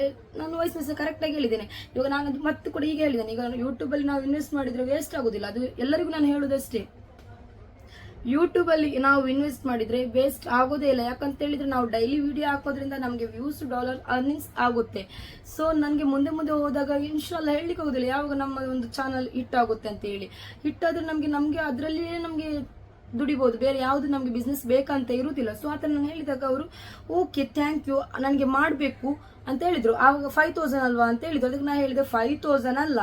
ನಾನು ವಾಯ್ಸ್ ಮೆಸೇಜ್ ಕರೆಕ್ಟಾಗಿ ಹೇಳಿದ್ದೇನೆ. ಇವಾಗ ನಾನು ಮತ್ತೆ ಕೂಡ ಈಗ ಹೇಳಿದ್ದೇನೆ. ಈಗ ಯೂಟ್ಯೂಬಲ್ಲಿ ನಾವು ಇನ್ವೆಸ್ಟ್ ಮಾಡಿದರೆ ವೇಸ್ಟ್ ಆಗೋದಿಲ್ಲ. ಅದು ಎಲ್ಲರಿಗೂ ನಾನು ಹೇಳೋದಷ್ಟೇ. ಯೂಟ್ಯೂಬ್ ಅಲ್ಲಿ ನಾವು ಇನ್ವೆಸ್ಟ್ ಮಾಡಿದ್ರೆ ವೇಸ್ಟ್ ಆಗೋದೇ ಇಲ್ಲ. ಯಾಕಂತ ಹೇಳಿದ್ರೆ ನಾವು ಡೈಲಿ ವಿಡಿಯೋ ಹಾಕೋದ್ರಿಂದ ನಮಗೆ ವ್ಯೂಸ್ ಡಾಲರ್ ಅರ್ನಿಂಗ್ಸ್ ಆಗುತ್ತೆ. ಸೊ ನನಗೆ ಮುಂದೆ ಮುಂದೆ ಹೋದಾಗ ಇನ್ಶಾಲ್ ಹೇಳಲಿಕ್ಕೆ ಹೋಗೋದಿಲ್ಲ ಯಾವಾಗ ನಮ್ಮ ಒಂದು ಚಾನಲ್ ಹಿಟ್ ಆಗುತ್ತೆ ಅಂತ ಹೇಳಿ. ಹಿಟ್ ಆದ್ರೆ ನಮಗೆ ನಮಗೆ ಅದರಲ್ಲಿಯೇ ನಮಗೆ ದುಡಿಬಹುದು ಬೇರೆ ಯಾವುದು ನಮಗೆ ಬಿಸ್ನೆಸ್ ಬೇಕಂತ ಇರುವುದಿಲ್ಲ ಸೊ ಆ ನಾನು ಹೇಳಿದಾಗ ಅವರು ಓಕೆ ಥ್ಯಾಂಕ್ ಯು ನನಗೆ ಮಾಡಬೇಕು. ಅಂತ ಹೇಳಿದ್ರು. ಆವಾಗ ಫೈವ್ ತೌಸಂಡ್ ಅಲ್ವಾ ಅಂತ ಹೇಳಿದ್ರು. ಅದಕ್ಕೆ ನಾನು ಹೇಳಿದೆ ಫೈವ್ ತೌಸಂಡ್ ಅಲ್ಲ.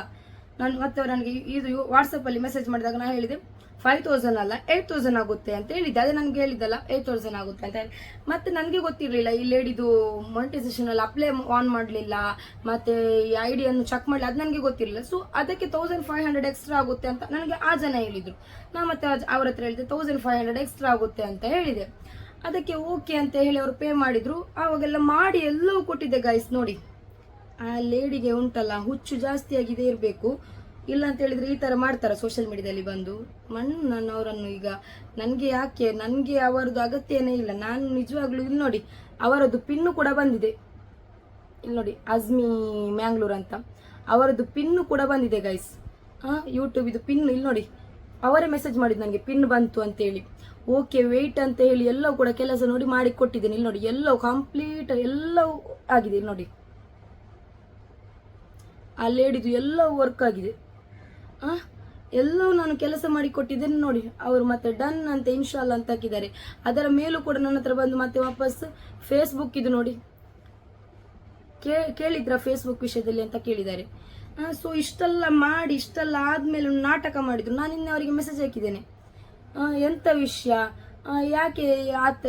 ನಾನು ಮತ್ತೆ ನನಗೆ ಇದು ವಾಟ್ಸಪ್ ಅಲ್ಲಿ ಮೆಸೇಜ್ ಮಾಡಿದಾಗ ನಾನು ಹೇಳಿದೆ ಫೈವ್ ತೌಸಂಡ್ ಅಲ್ಲ ಏಟ್ ತೌಸಂಡ್ ಆಗುತ್ತೆ ಅಂತ ಹೇಳಿದ್ದೆ. ಅದೇ ನನಗೆ ಹೇಳಿದ್ದಲ್ಲ ಏಟ್ ತೌಸಂಡ್ ಆಗುತ್ತೆ ಅಂತ ಹೇಳಿ. ಮತ್ತೆ ನನಗೆ ಗೊತ್ತಿರಲಿಲ್ಲ, ಈ ಲೇಡಿದು ಮೊನಿಟೈಸೇಷನ್ ಅಲ್ಲಿ ಅಪ್ಲೈ ಆನ್ ಮಾಡಲಿಲ್ಲ, ಮತ್ತೆ ಈ ಐಡಿಯನ್ನು ಚೆಕ್ ಮಾಡಲಿ ಅದು ನನಗೆ ಗೊತ್ತಿರಲಿಲ್ಲ. ಸೊ ಅದಕ್ಕೆ ತೌಸಂಡ್ ಫೈವ್ ಹಂಡ್ರೆಡ್ ಎಕ್ಸ್ಟ್ರಾ ಆಗುತ್ತೆ ಅಂತ ನನಗೆ ಆ ಜನ ಹೇಳಿದ್ರು. ನಾ ಮತ್ತೆ ಅವ್ರ ಹತ್ರ ಹೇಳಿದೆ ತೌಸಂಡ್ ಫೈವ್ ಹಂಡ್ರೆಡ್ ಎಕ್ಸ್ಟ್ರಾ ಆಗುತ್ತೆ ಅಂತ ಹೇಳಿದೆ. ಅದಕ್ಕೆ ಓಕೆ ಅಂತ ಹೇಳಿ ಅವರು ಪೇ ಮಾಡಿದ್ರು. ಆವಾಗೆಲ್ಲ ಮಾಡಿ ಎಲ್ಲವೂ ಕೊಟ್ಟಿದ್ದೆ ಗೈಸ್ ನೋಡಿ. ಆ ಲೇಡಿಗೆ ಉಂಟಲ್ಲ, ಹುಚ್ಚು ಜಾಸ್ತಿ ಆಗಿದೆ ಇರಬೇಕು. ಇಲ್ಲ ಅಂತ ಹೇಳಿದ್ರೆ ಈ ತರ ಮಾಡ್ತಾರ ಸೋಷಿಯಲ್ ಮೀಡಿಯಾದಲ್ಲಿ ಬಂದು? ಮಣ್ಣು ನಾನು ಅವರನ್ನು ಈಗ ನನಗೆ ಯಾಕೆ? ನನಗೆ ಅವರದ್ದು ಅಗತ್ಯನೇ ಇಲ್ಲ. ನಾನು ನಿಜವಾಗ್ಲೂ ಇಲ್ಲಿ ನೋಡಿ, ಅವರದ್ದು ಪಿನ್ನು ಕೂಡ ಬಂದಿದೆ. ಇಲ್ಲಿ ನೋಡಿ ಅಜ್ಮಿ ಮ್ಯಾಂಗ್ಳೂರ್ ಅಂತ. ಅವರದ್ದು ಪಿನ್ನು ಕೂಡ ಬಂದಿದೆ ಗೈಸ್ ಹಾಂ ಯೂಟ್ಯೂಬ್ ಇದು ಪಿನ್ ಇಲ್ಲಿ ನೋಡಿ. ಅವರೇ ಮೆಸೇಜ್ ಮಾಡಿದ್ದು ನನಗೆ ಪಿನ್ ಬಂತು ಅಂತೇಳಿ ಓಕೆ ವೆಯ್ಟ್ ಅಂತ ಹೇಳಿ ಎಲ್ಲವೂ ಕೂಡ ಕೆಲಸ ನೋಡಿ ಮಾಡಿ ಕೊಟ್ಟಿದ್ದೇನೆ. ಇಲ್ಲಿ ನೋಡಿ, ಎಲ್ಲವೂ ಕಂಪ್ಲೀಟ್ ಎಲ್ಲವೂ ಆಗಿದೆ ಇಲ್ಲಿ ನೋಡಿ. ಆ ಲೇಡಿದು ಎಲ್ಲವೂ ವರ್ಕ್ ಆಗಿದೆ. ಎಲ್ಲವೂ ನಾನು ಕೆಲಸ ಮಾಡಿ ಕೊಟ್ಟಿದ್ದೇನೆ ನೋಡಿ. ಅವರು ಮತ್ತೆ ಡನ್ ಅಂತ ಇನ್ಶಾಲ್ ಅಂತ ಹಾಕಿದ್ದಾರೆ. ಅದರ ಮೇಲೂ ಕೂಡ ನನ್ನ ಹತ್ರ ಬಂದು ಮತ್ತೆ ವಾಪಸ್ ಫೇಸ್ಬುಕ್ ಇದು ನೋಡಿ. ಕೇ, ಕೇಳಿದ್ರ ಫೇಸ್ಬುಕ್ ವಿಷಯದಲ್ಲಿ ಅಂತ ಕೇಳಿದ್ದಾರೆ. ಸೊ ಇಷ್ಟೆಲ್ಲ ಮಾಡಿ, ಇಷ್ಟೆಲ್ಲ ಆದಮೇಲೆ ನಾಟಕ ಮಾಡಿದ್ರು. ನಾನು ನಿನ್ನೆ ಅವರಿಗೆ ಮೆಸೇಜ್ ಹಾಕಿದ್ದೇನೆ. ಎಂಥ ವಿಷಯ? ಯಾಕೆ ಆತ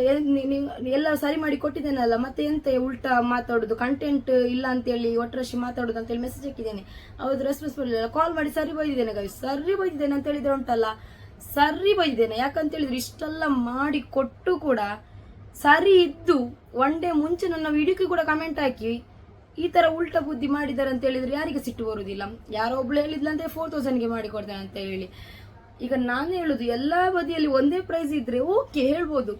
ಎಲ್ಲ ಸರಿ ಮಾಡಿ ಕೊಟ್ಟಿದ್ದೇನಲ್ಲ, ಮತ್ತೆ ಎಂತ ಉಲ್ಟಾ ಮಾತಾಡೋದು? ಕಂಟೆಂಟ್ ಇಲ್ಲ ಅಂತೇಳಿ ಒಟ್ಟರಶಿ ಮಾತಾಡೋದು ಅಂತೇಳಿ ಮೆಸೇಜ್ ಹಾಕಿದ್ದೇನೆ. ಅವ್ರದ್ದು ರೆಸ್ಪಾನ್ಸ್ ಬರಲಿಲ್ಲ ಕಾಲ್ ಮಾಡಿ ಸರಿ ಬೈದಿದ್ದೇನೆ ಗೈ ಸರಿ ಬೈದಿದ್ದೇನೆ ಅಂತ ಹೇಳಿದ್ರೆ ಉಂಟಲ್ಲ? ಸರಿ ಬೈದಿದ್ದೇನೆ. ಯಾಕಂತ ಹೇಳಿದ್ರೆ ಇಷ್ಟೆಲ್ಲ ಮಾಡಿ ಕೊಟ್ಟು ಕೂಡ ಸರಿ ಇದ್ದು ಒನ್ ಡೇ ಮುಂಚೆ ನನ್ನ ವಿಡಿಯೋಕ್ಕೆ ಕೂಡ ಕಮೆಂಟ್ ಹಾಕಿ ಈ ತರ ಉಲ್ಟಾ ಬುದ್ಧಿ ಮಾಡಿದ್ದಾರೆ ಅಂತ ಹೇಳಿದ್ರೆ ಯಾರಿಗೆ ಸಿಟ್ಟು ಬರುವುದಿಲ್ಲ ಯಾರೋ ಒಬ್ಳು ಹೇಳಿದ್ಲಂತೆ ಫೋರ್ ತೌಸಂಡ್ಗೆ ಮಾಡಿ ಕೊಡ್ತೇನೆ ಅಂತ ಹೇಳಿ. ಈಗ ನಾನು ಹೇಳೋದು, ಎಲ್ಲಾ ಬದಿಯಲ್ಲಿ ಒಂದೇ ಪ್ರೈಸ್ ಇದ್ರೆ ಓಕೆ ಹೇಳ್ಬೋದು.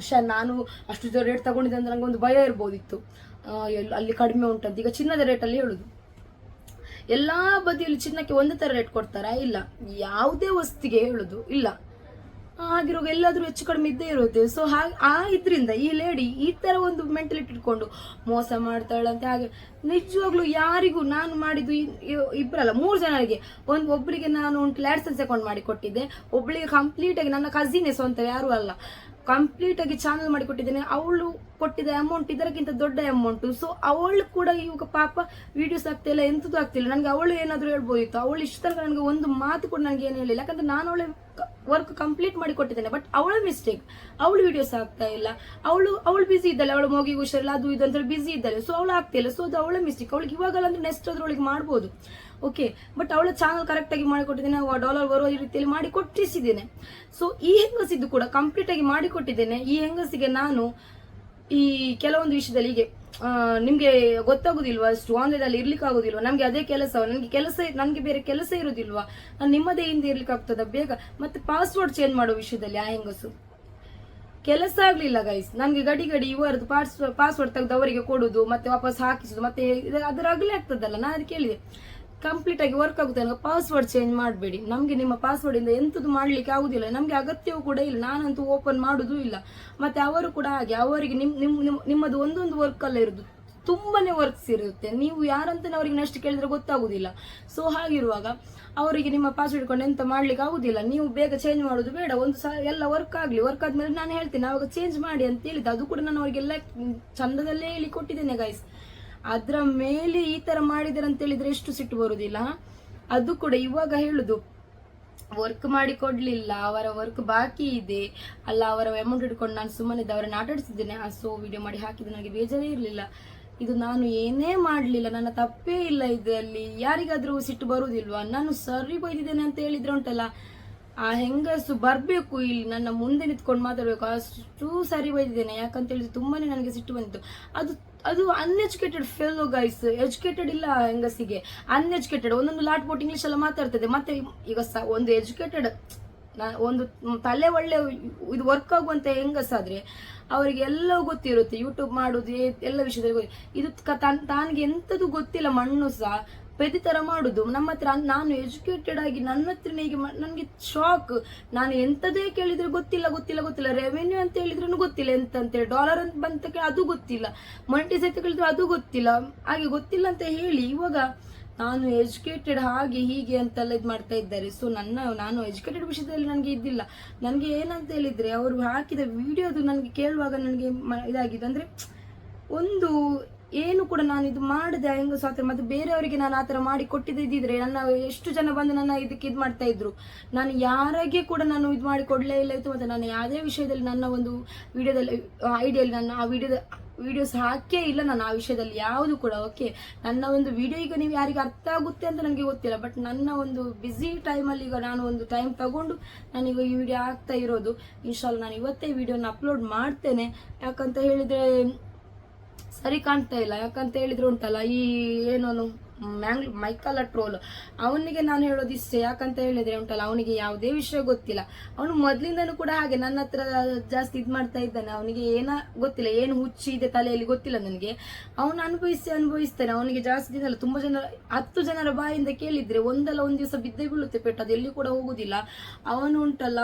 ಶ ನಾನು ಅಷ್ಟು ರೇಟ್ ತಗೊಂಡಿದ್ದೆ ನಂಗೆ ಒಂದು ಭಯ ಇರ್ಬೋದಿತ್ತು. ಅಲ್ಲಿ ಕಡಿಮೆ ಉಂಟಂತ. ಈಗ ಚಿನ್ನದ ರೇಟಲ್ಲಿ ಹೇಳುದು. ಎಲ್ಲಾ ಬದಿಯಲ್ಲಿ ಚಿನ್ನಕ್ಕೆ ಒಂದೇ ತರ ರೇಟ್ ಕೊಡ್ತಾರಾ? ಇಲ್ಲ. ಯಾವುದೇ ವಸ್ತಿಗೆ ಹೇಳುದು. ಇಲ್ಲ. ಹಾಗಿರುವಾಗ ಎಲ್ಲಾದರೂ ಹೆಚ್ಚು ಕಡಿಮೆ ಇದ್ದೇ ಇರುತ್ತೆ. ಸೊ ಹಾಗೆ, ಆ ಇದ್ರಿಂದ ಈ ಲೇಡಿ ಈ ತರ ಒಂದು ಮೆಂಟಲಿಟಿ ಇಟ್ಕೊಂಡು ಮೋಸ ಮಾಡ್ತಾಳಂತೆ. ಹಾಗೆ ನಿಜವಾಗ್ಲೂ ಯಾರಿಗೂ ನಾನು ಮಾಡಿದ್ದು ಇಬ್ಬರಲ್ಲ ಮೂರು ಜನರಿಗೆ. ಒಂದು ಒಬ್ಬರಿಗೆ ನಾನು ಉಂಟು ಲ್ಯಾಡ್ಸನ್ಸ್ ಅಕೌಂಟ್ ಮಾಡಿ ಕೊಟ್ಟಿದ್ದೆ. ಒಬ್ಬಳಿಗೆ ಕಂಪ್ಲೀಟ್ ಆಗಿ ನನ್ನ ಕಸಿನೇ ಸ್ವಂತ, ಯಾರು ಅಲ್ಲ. ಕಂಪ್ಲೀಟ್ ಆಗಿ ಚಾನಲ್ ಮಾಡಿ ಕೊಟ್ಟಿದ್ದೇನೆ. ಅವಳು ಕೊಟ್ಟಿದ್ದ ಅಮೌಂಟ್ ಇದಕ್ಕಿಂತ ದೊಡ್ಡ ಅಮೌಂಟ್ ಸೊ ಅವಳು ಕೂಡ ಇವಾಗ ಪಾಪ ವಿಡಿಯೋಸ್ ಆಗ್ತಿಲ್ಲ ಎಂತದ್ದು ಆಗ್ತಿಲ್ಲ ನನಗೆ ಅವಳು ಏನಾದರೂ ಹೇಳ್ಬೋದಿತ್ತು? ಅವಳು ಇಷ್ಟ ನನಗೆ ಒಂದು ಮಾತು ಕೂಡ ನನಗೆ ಏನು ಹೇಳಿಲ್ಲ. ಯಾಕಂದ್ರೆ ನಾನು ಅವಳ ವರ್ಕ್ ಕಂಪ್ಲೀಟ್ ಮಾಡಿ ಕೊಟ್ಟಿದ್ದೇನೆ ಬಟ್ ಅವಳ ಮಿಸ್ಟೇಕ್ ಅವಳು ವಿಡಿಯೋಸ್ ಆಗ್ತಾ ಇಲ್ಲ. ಅವಳು ಅವಳು ಬಿಸಿ ಇದ್ದಾಳೆ ಅವಳು ಮೋಗಿ ಹುಷಾರಿಲ್ಲ, ಅದು ಇದು ಅಂತ ಬಿಸಿ ಇದ್ದಾಳೆ. ಸೊ ಅವಳು ಆಗ್ತಿಲ್ಲ ಸೊ ಅದು ಅವಳ ಮಿಸ್ಟೇಕ್ ಅವಳಿಗೆ ಇವಾಗಲ್ಲ ಅಂದ್ರೆ ನೆಕ್ಸ್ಟ್ ಅದ್ರೊಳಗೆ ಮಾಡ್ಬೋದು. ಓಕೆ ಬಟ್ ಅವಳ ಚಾನಲ್ ಕರೆಕ್ಟ್ ಆಗಿ ಮಾಡಿಕೊಟ್ಟಿದ್ದೇನೆ ಡಾಲರ್ ಬರುವ ರೀತಿಯಲ್ಲಿ ಮಾಡಿ ಕೊಟ್ಟಿಸಿದ್ದೇನೆ. ಸೊ ಈ ಹೆಂಗಸಿದ್ದು ಕೂಡ ಕಂಪ್ಲೀಟ್ ಆಗಿ ಮಾಡಿಕೊಟ್ಟಿದ್ದೇನೆ ಈ ಹೆಂಗಸಿಗೆ ನಾನು ಈ ಕೆಲವೊಂದು ವಿಷಯದಲ್ಲಿ ಹೀಗೆ ನಿಮ್ಗೆ ಗೊತ್ತಾಗುದಿಲ್ವಾ? ಅಷ್ಟು ಆನ್ಲೈನ್ ಅಲ್ಲಿ ಇರ್ಲಿಕ್ಕೆ ಆಗುದಿಲ್ವಾ? ನಮ್ಗೆ ಅದೇ ಕೆಲಸ ನನ್ಗೆ ಕೆಲಸ ನನ್ಗೆ ಬೇರೆ ಕೆಲಸ ಇರುದಿಲ್ವಾ? ನಾನು ನಿಮ್ಮದೇ ಹಿಂದೆ ಇರ್ಲಿಕ್ಕೆ ಆಗ್ತದ ಬೇಗ. ಮತ್ತೆ ಪಾಸ್ವರ್ಡ್ ಚೇಂಜ್ ಮಾಡೋ ವಿಷಯದಲ್ಲಿ ಆ ಹೆಂಗಸು? ಕೆಲಸ ಆಗ್ಲಿಲ್ಲ ಗೈಸ್ ನನ್ಗೆ ಗಡಿ ಗಡಿ ಇವರದ್ದು ಪಾಸ್ ಪಾಸ್ವರ್ಡ್ ತೆಗೆದು ಅವರಿಗೆ ಕೊಡುದು, ಮತ್ತೆ ವಾಪಸ್ ಹಾಕಿಸುದು, ಮತ್ತೆ ಅದರ ಆಗಲೇ ಆಗ್ತದಲ್ಲ? ನಾನು ಅದಕ್ಕೆ ಕೇಳಿದೆ. ಕಂಪ್ಲೀಟ್ ಆಗಿ ವರ್ಕ್ ಆಗುತ್ತೆ ನನಗೆ ಪಾಸ್ವರ್ಡ್ ಚೇಂಜ್ ಮಾಡಬೇಡಿ. ನಮಗೆ ನಿಮ್ಮ ಪಾಸ್ವರ್ಡ್ ಇಂದ ಮಾಡಲಿಕ್ಕೆ ಆಗುದಿಲ್ಲ. ನಮಗೆ ಅಗತ್ಯವೂ ಕೂಡ ಇಲ್ಲ. ನಾನಂತೂ ಓಪನ್ ಮಾಡೋದು ಇಲ್ಲ. ಮತ್ತೆ ಅವರು ಕೂಡ ಹಾಗೆ, ಅವರಿಗೆ ನಿಮ್ ನಿಮ್, ನಿಮ್- ನಿಮ್ಮದು ಒಂದೊಂದು ವರ್ಕ್ ಅಲ್ಲ ಇರುದು. ತುಂಬಾನೇ ವರ್ಕ್ಸ್ ಇರುತ್ತೆ. ನೀವು ಯಾರಂತ ಅವರಿಗೆ ನಷ್ಟ ಕೇಳಿದ್ರೆ ಗೊತ್ತಾಗುದಿಲ್ಲ. ಸೊ ಹಾಗಿರುವಾಗ ಅವರಿಗೆ ನಿಮ್ಮ ಪಾಸ್ವರ್ಡ್ ಇಟ್ಕೊಂಡು ಎಂತ ಮಾಡ್ಲಿಕ್ಕೆ ಆಗುದಿಲ್ಲ. ನೀವು ಬೇಗ ಚೇಂಜ್ ಮಾಡೋದು ಬೇಡ. ಒಂದು ಸಲ ಎಲ್ಲ ವರ್ಕ್ ಆಗ್ಲಿ. ವರ್ಕ್ ಆದ್ಮೇಲೆ ನಾನು ಹೇಳ್ತೇನೆ ಅವಾಗ ಚೇಂಜ್ ಮಾಡಿ ಅಂತ ಹೇಳಿದ್ದೆ. ಅದು ಕೂಡ ನಾನು ಅವರಿಗೆಲ್ಲ ಚಂದದಲ್ಲೇ ಹೇಳಿ ಕೊಟ್ಟಿದ್ದೇನೆ ಗೈಸ್ ಅದ್ರ ಮೇಲೆ ಈ ಮಾಡಿದಾರೆ ಅಂತ ಹೇಳಿದ್ರೆ ಎಷ್ಟು ಸಿಟ್ಟು ಬರುವುದಿಲ್ಲ ಅದು ಕೂಡ ಇವಾಗ ಹೇಳುದು. ವರ್ಕ್ ಮಾಡಿ ಕೊಡ್ಲಿಲ್ಲ, ಅವರ ವರ್ಕ್ ಬಾಕಿ ಇದೆ. ಅಲ್ಲ, ಅವರ ಅಮೌಂಟ್ ಹಿಡ್ಕೊಂಡು ನಾನು ಸುಮ್ಮನೆ ಅವರನ್ನು ಆಟಾಡಿಸಿದ್ದೇನೆ ಸೋ ವಿಡಿಯೋ ಮಾಡಿ ಹಾಕಿದ್ದು ನನಗೆ ಬೇಜಾರೇ ಇರಲಿಲ್ಲ. ಇದು ನಾನು ಏನೇ ಮಾಡಲಿಲ್ಲ, ನನ್ನ ತಪ್ಪೇ ಇಲ್ಲ ಇದರಲ್ಲಿ. ಯಾರಿಗಾದರೂ ಸಿಟ್ಟು ಬರುವುದಿಲ್ವಾ ನಾನು ಸರಿ ಬೈದಿದ್ದೇನೆ ಅಂತ ಹೇಳಿದ್ರೆ ಉಂಟಲ್ಲ. ಆ ಹೆಂಗಸು ಬರಬೇಕು ಇಲ್ಲಿ, ನನ್ನ ಮುಂದೆ ನಿಂತ್ಕೊಂಡು ಮಾತಾಡಬೇಕು. ಅಷ್ಟು ಸರಿ ಬೈದಿದ್ದೇನೆ. ಯಾಕಂತ ಹೇಳಿದ್ರೆ ತುಂಬಾನೇ ನನಗೆ ಸಿಟ್ಟು ಬಂದಿತ್ತು. ಅದು ಅದು ಅನ್ಎಜುಕೇಟೆಡ್ ಫೆಲೋ ಗೈಸ್ ಎಜುಕೇಟೆಡ್ ಇಲ್ಲ ಹೆಂಗಸಿಗೆ ಅನ್ಎಜುಕೇಟೆಡ್ ಒಂದೊಂದು ಲಾಟ್ ಬೋಟ್ ಇಂಗ್ಲೀಷ್ ಎಲ್ಲ ಮಾತಾಡ್ತದೆ. ಮತ್ತೆ ಈಗ ಸ, ಒಂದು ಎಜುಕೇಟೆಡ್ ಒಂದು ತಲೆ ಒಳ್ಳೆ ಇದು ವರ್ಕ್ ಆಗುವಂತ ಹೆಂಗಸಾದ್ರೆ ಅವರಿಗೆ ಎಲ್ಲ ಗೊತ್ತಿರುತ್ತೆ. ಯೂಟ್ಯೂಬ್ ಮಾಡೋದು ಎಲ್ಲ ವಿಷಯದಲ್ಲಿ ಇದು ತಾನಿಗೆ ಎಂಥದ್ದು ಗೊತ್ತಿಲ್ಲ ಮಣ್ಣು ಸಹ ಪೆದಿ ತರ ಮಾಡುದು. ನಮ್ಮ ಹತ್ರ ನಾನು ಎಜುಕೇಟೆಡ್ ಆಗಿ ನನ್ನ ಹತ್ರನೇ ಹೀಗೆ ನನ್ಗೆ ಶಾಕ್ ನಾನು ಎಂತದೇ ಕೇಳಿದ್ರೆ ಗೊತ್ತಿಲ್ಲ ಗೊತ್ತಿಲ್ಲ ಗೊತ್ತಿಲ್ಲ. ರೆವೆನ್ಯೂ ಅಂತ ಹೇಳಿದ್ರು ಗೊತ್ತಿಲ್ಲ. ಎಂತ ಅಂತೇಳಿ ಡಾಲರ್ ಅಂತ ಬಂತ ಅದು ಗೊತ್ತಿಲ್ಲ. ಮಲ್ಟಿ ಅಂತ ಕೇಳಿದ್ರೆ ಅದು ಗೊತ್ತಿಲ್ಲ. ಹಾಗೆ ಗೊತ್ತಿಲ್ಲ ಅಂತ ಹೇಳಿ ಇವಾಗ ನಾನು ಎಜುಕೇಟೆಡ್ ಹಾಗೆ ಹೀಗೆ ಅಂತೆಲ್ಲ ಇದು ಮಾಡ್ತಾ ಇದ್ದಾರೆ. ಸೊ ನನ್ನ, ನಾನು ಎಜುಕೇಟೆಡ್ ವಿಷಯದಲ್ಲಿ ನನಗೆ ಇದ್ದಿಲ್ಲ. ನನಗೆ ಏನಂತ ಹೇಳಿದ್ರೆ, ಅವರು ಹಾಕಿದ ವಿಡಿಯೋದು ನನಗೆ ಕೇಳುವಾಗ ನನಗೆ ಇದಾಗಿದೆ ಅಂದ್ರೆ ಒಂದು ಏನು ಕೂಡ ನಾನು ಇದು ಮಾಡಿದೆ ಹೆಂಗ ಸ್ವಾತಂತ್ರ್ಯ ಮತ್ತೆ ಬೇರೆಯವರಿಗೆ ನಾನು ಆತರ ಮಾಡಿ ಕೊಟ್ಟಿದ್ದಿದ್ರೆ ನನ್ನ ಎಷ್ಟು ಜನ ಬಂದು ನನ್ನ ಇದಕ್ಕೆ ಇದು ಮಾಡ್ತಾ ಇದ್ರು. ನಾನು ಯಾರಿಗೆ ಕೂಡ ನಾನು ಇದು ಮಾಡಿ ಕೊಡ್ಲೇ ಇಲ್ಲ ಇತ್ತು, ಮತ್ತೆ ನಾನು ಯಾವುದೇ ವಿಷಯದಲ್ಲಿ ನನ್ನ ಒಂದು ವಿಡಿಯೋದಲ್ಲಿ ಐಡಿಯಲ್ಲಿ ನನ್ನ ಆ ವಿಡಿಯೋದ ವಿಡಿಯೋಸ್ ಹಾಕೇ ಇಲ್ಲ ನಾನು ಆ ವಿಷಯದಲ್ಲಿ ಯಾವುದು ಕೂಡ. ಓಕೆ ನನ್ನ ಒಂದು ವಿಡಿಯೋ ಈಗ ನೀವು ಯಾರಿಗೆ ಅರ್ಥ ಆಗುತ್ತೆ ಅಂತ ನನಗೆ ಗೊತ್ತಿಲ್ಲ ಬಟ್ ನನ್ನ ಒಂದು ಬ್ಯುಸಿ ಟೈಮಲ್ಲಿ ಈಗ ನಾನು ಒಂದು ಟೈಮ್ ತಗೊಂಡು ನಾನೀಗ ಈ ವಿಡಿಯೋ ಹಾಕ್ತಾ ಇರೋದು. ಇನ್ಶಾಲ್ ನಾನು ಇವತ್ತೇ ವಿಡಿಯೋನ ಅಪ್ಲೋಡ್ ಮಾಡ್ತೇನೆ. ಯಾಕಂತ ಹೇಳಿದ್ರೆ ಸರಿ ಕಾಣ್ತಾ ಇಲ್ಲ. ಯಾಕಂತ ಹೇಳಿದ್ರು ಉಂಟಲ್ಲ, ಈ ಏನೋನು ಮ್ಯಾಂಗ್ ಮೈಕಲ್ ಟ್ರೋಲ್ ಅವನಿಗೆ ನಾನು ಹೇಳೋದು ಇಷ್ಟೇ. ಯಾಕಂತ ಹೇಳಿದ್ರೆ ಉಂಟಲ್ಲ, ಅವನಿಗೆ ಯಾವುದೇ ವಿಷಯ ಗೊತ್ತಿಲ್ಲ. ಅವನು ಮೊದ್ಲಿಂದನೂ ಕೂಡ ಹಾಗೆ ನನ್ನ ಹತ್ರ ಜಾಸ್ತಿ ಇದು ಮಾಡ್ತಾ ಇದ್ದಾನೆ. ಅವನಿಗೆ ಏನ ಗೊತ್ತಿಲ್ಲ, ಏನು ಹುಚ್ಚಿ ಇದೆ ತಲೆಯಲ್ಲಿ ಗೊತ್ತಿಲ್ಲ ನನಗೆ. ಅವನು ಅನುಭವಿಸಿ ಅನುಭವಿಸ್ತಾನೆ. ಅವನಿಗೆ ಜಾಸ್ತಿ ದಿನ ತುಂಬಾ ಜನ ಹತ್ತು ಜನರ ಬಾಯಿಂದ ಕೇಳಿದ್ರೆ ಒಂದಲ್ಲ ಒಂದು ದಿವಸ ಬಿದ್ದೇ ಬೀಳುತ್ತೆ ಪೆಟ್ಟು. ಅದು ಎಲ್ಲಿ ಕೂಡ ಹೋಗುದಿಲ್ಲ. ಅವನು ಉಂಟಲ್ಲ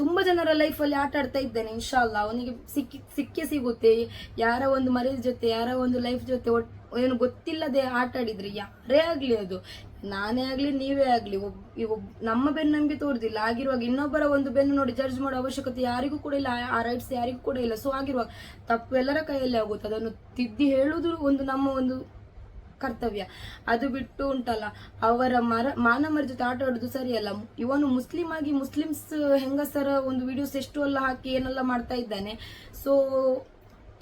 ತುಂಬಾ ಜನರ ಲೈಫಲ್ಲಿ ಆಟ ಆಡ್ತಾ ಇದ್ದಾನೆ ಇನ್ಶಾಲ್ಲ ಅವನಿಗೆ ಸಿಕ್ಕಿ, ಸಿಕ್ಕೇ ಸಿಗುತ್ತೆ. ಯಾರ ಒಂದು ಮರಿ ಜೊತೆ, ಯಾರ ಒಂದು ಲೈಫ್ ಜೊತೆ ಒಟ್- ಏನು ಗೊತ್ತಿಲ್ಲದೆ ಆಟ ಆಡಿದ್ರೆ ಯಾರೇ ಆಗ್ಲಿ ಅದು. ನಾನೇ ಆಗ್ಲಿ, ನೀವೇ ಆಗ್ಲಿ. ಒಬ್ ನಮ್ಮ ಬೆನ್ನು ನಮಗೆ ತೋರುದಿಲ್ಲ. ಆಗಿರುವಾಗ ಇನ್ನೊಬ್ಬರ ಒಂದು ಬೆನ್ನು ನೋಡಿ ಜಡ್ಜ್ ಮಾಡೋ ಅವಶ್ಯಕತೆ ಯಾರಿಗೂ ಕೂಡ ಇಲ್ಲ. ಆ ರೈಟ್ಸ್ ಯಾರಿಗೂ ಕೂಡ ಇಲ್ಲ. ಸೊ ಆಗಿರುವಾಗ ತಪ್ಪು ಎಲ್ಲರ ಕೈಯಲ್ಲಿ ಆಗುತ್ತೆ. ಅದನ್ನು ತಿದ್ದಿ ಹೇಳುವುದು ಒಂದು ನಮ್ಮ ಒಂದು ಕರ್ತವ್ಯ. ಅದು ಬಿಟ್ಟು ಉಂಟಲ್ಲ, ಅವರ ಮರ ಮಾನವರ ಜೊತೆ ಆಟ ಆಡೋದು ಸರಿಯಲ್ಲ. ಇವನು ಮುಸ್ಲಿಂ ಆಗಿ ಮುಸ್ಲಿಮ್ಸ್ ಹೆಂಗಸರ ಒಂದು ವಿಡಿಯೋಸ್ ಎಷ್ಟು ಎಲ್ಲ ಹಾಕಿ ಏನೆಲ್ಲ ಮಾಡ್ತಾ ಇದ್ದಾನೆ. ಸೊ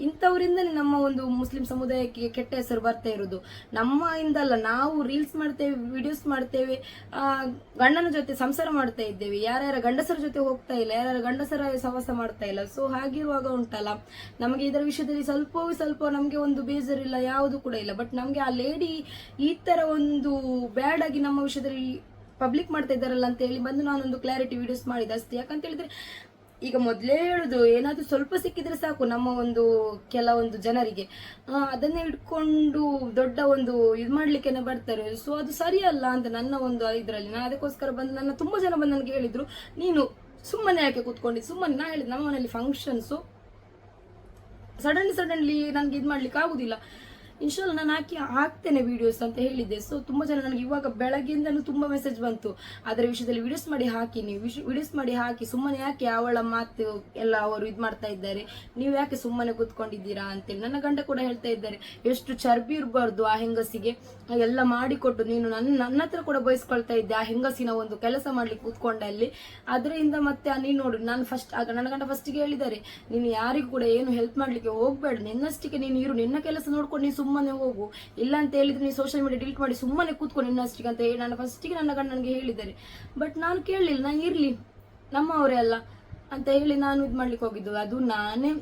ಇಂಥವರಿಂದಲೇ ನಮ್ಮ ಒಂದು ಮುಸ್ಲಿಂ ಸಮುದಾಯಕ್ಕೆ ಕೆಟ್ಟ ಹೆಸರು ಬರ್ತಾ ಇರೋದು. ನಮ್ಮ ಇಂದಲ್ಲ, ನಾವು ರೀಲ್ಸ್ ಮಾಡ್ತೇವೆ ವಿಡಿಯೋಸ್ ಮಾಡ್ತೇವೆ ಗಂಡನ ಜೊತೆ ಸಂಸಾರ ಮಾಡ್ತಾ ಇದ್ದೇವೆ. ಯಾರ್ಯಾರ ಗಂಡಸರ ಜೊತೆ ಹೋಗ್ತಾ ಇಲ್ಲ, ಯಾರ್ಯಾರ ಗಂಡಸರ ಸವಾಸ ಮಾಡ್ತಾ ಇಲ್ಲ. ಸೊ ಹಾಗಿರುವಾಗ ಉಂಟಲ್ಲ, ನಮಗೆ ಇದರ ವಿಷಯದಲ್ಲಿ ಸ್ವಲ್ಪವೂ ಸ್ವಲ್ಪ ನಮಗೆ ಒಂದು ಬೇಜಾರಿಲ್ಲ, ಯಾವುದು ಕೂಡ ಇಲ್ಲ. ಬಟ್ ನಮಗೆ ಆ ಲೇಡಿ ಈ ತರ ಒಂದು ಬ್ಯಾಡ್ ಆಗಿ ನಮ್ಮ ವಿಷಯದಲ್ಲಿ ಪಬ್ಲಿಕ್ ಮಾಡ್ತಾ ಇದ್ದಾರಲ್ಲ ಅಂತ ಹೇಳಿ ಬಂದು ನಾನೊಂದು ಕ್ಲಾರಿಟಿ ವಿಡಿಯೋಸ್ ಮಾಡಿದೆ ಅಷ್ಟೇ. ಯಾಕಂತ ಹೇಳಿದ್ರೆ ಈಗ ಮೊದಲೇ ಹೇಳುದು, ಏನಾದರೂ ಸ್ವಲ್ಪ ಸಿಕ್ಕಿದ್ರೆ ಸಾಕು ನಮ್ಮ ಒಂದು ಕೆಲವೊಂದು ಜನರಿಗೆ. ಅದನ್ನೇ ಇಟ್ಕೊಂಡು ದೊಡ್ಡ ಒಂದು ಇದು ಮಾಡ್ಲಿಕ್ಕೆ ಬರ್ತಾರೆ. ಸೊ ಅದು ಸರಿಯಲ್ಲ ಅಂತ ನನ್ನ ಒಂದು ಇದರಲ್ಲಿ. ನಾನು ಅದಕ್ಕೋಸ್ಕರ ಬಂದು, ನನ್ನ ತುಂಬಾ ಜನ ಬಂದು ನನಗೆ ಹೇಳಿದ್ರು, ನೀನು ಸುಮ್ಮನೆ ಯಾಕೆ ಕೂತ್ಕೊಂಡಿದ್ದು ಸುಮ್ಮನೆ ನಾ ಹೇಳಿದ್ ನಮ್ಮ ಮನೆಯಲ್ಲಿ ಫಂಕ್ಷನ್ಸು ಸಡನ್ಲಿ ಸಡನ್ಲಿ ನನಗೆ ಇದು ಮಾಡ್ಲಿಕ್ಕೆ ಆಗುದಿಲ್ಲ ಇನ್ಶಾಲ್ಲ ನಾನು ಹಾಕಿ ಹಾಕ್ತೇನೆ ವಿಡಿಯೋಸ್ ಅಂತ ಹೇಳಿದ್ದೆ. ಸೊ ತುಂಬ ಜನ ನನಗೆ ಇವಾಗ ಬೆಳಗ್ಗೆಯಿಂದನೂ ತುಂಬ ಮೆಸೇಜ್ ಬಂತು. ಅದರ ವಿಷಯದಲ್ಲಿ ವಿಡಿಯೋಸ್ ಮಾಡಿ ಹಾಕಿ, ನೀವು ವಿಡಿಯೋಸ್ ಮಾಡಿ ಹಾಕಿ, ಸುಮ್ಮನೆ ಯಾಕೆ ಅವಳ ಮಾತು ಎಲ್ಲ ಅವರು ಇದು ಮಾಡ್ತಾ ಇದ್ದಾರೆ? ನೀವು ಯಾಕೆ ಸುಮ್ಮನೆ ಕೂತ್ಕೊಂಡಿದ್ದೀರಾ ಅಂತೇಳಿ ನನ್ನ ಗಂಡ ಕೂಡ ಹೇಳ್ತಾ ಇದ್ದಾರೆ. ಎಷ್ಟು ಚರ್ಬಿ ಇರಬಾರ್ದು ಆ ಹೆಂಗಸಿಗೆ? ಎಲ್ಲ ಮಾಡಿಕೊಟ್ಟು ನೀನು ನನ್ನ ನನ್ನ ಹತ್ರ ಕೂಡ ಬಯಸ್ಕೊಳ್ತಾ ಇದ್ದೆ ಆ ಹೆಂಗಸಿನ ಒಂದು ಕೆಲಸ ಮಾಡ್ಲಿಕ್ಕೆ ಕೂತ್ಕೊಂಡೆ ಅಲ್ಲಿ. ಅದರಿಂದ ಮತ್ತೆ ನೀನು ನೋಡು, ನಾನು ಫಸ್ಟ್ ಆಗ ನನ್ನ ಗಂಡ ಫಸ್ಟಿಗೆ ಹೇಳಿದ್ದಾರೆ, ನೀನು ಯಾರಿಗೂ ಕೂಡ ಏನು ಹೆಲ್ಪ್ ಮಾಡ್ಲಿಕ್ಕೆ ಹೋಗ್ಬೇಡ. ನಿನ್ನಷ್ಟಕ್ಕೆ ನೀನು ಇರು, ನಿನ್ನ ಕೆಲಸ ನೋಡ್ಕೊಂಡು ನೀನು ಸುಮ್ಮನೆ ಹೋಗು. ಇಲ್ಲ ಅಂತ ಹೇಳಿದ್ರೆ ನೀವು ಸೋಷಿಯಲ್ ಮೀಡಿಯಾ ಡಿಲೀಟ್ ಮಾಡಿ ಸುಮ್ಮನೆ ಕೂತ್ಕೊಂಡು ಇನ್ನಷ್ಟಿಗೆ ಅಂತ ಹೇಳಿ ನನ್ನ ಫಸ್ಟಿಗೆ ನನ್ನ ಗಂಡ ನನಗೆ ಹೇಳಿದ್ದಾರೆ. ಬಟ್ ನಾನು ಕೇಳಲಿಲ್ಲ, ನಾನು ಇರ್ಲಿ. ನಮ್ಮವರೇ ಅಲ್ಲ ಅಂತ ಹೇಳಿ ನಾನು ಇದು ಮಾಡ್ಲಿಕ್ಕೆ ಹೋಗಿದ್ದು. ಅದು ನಾನೇ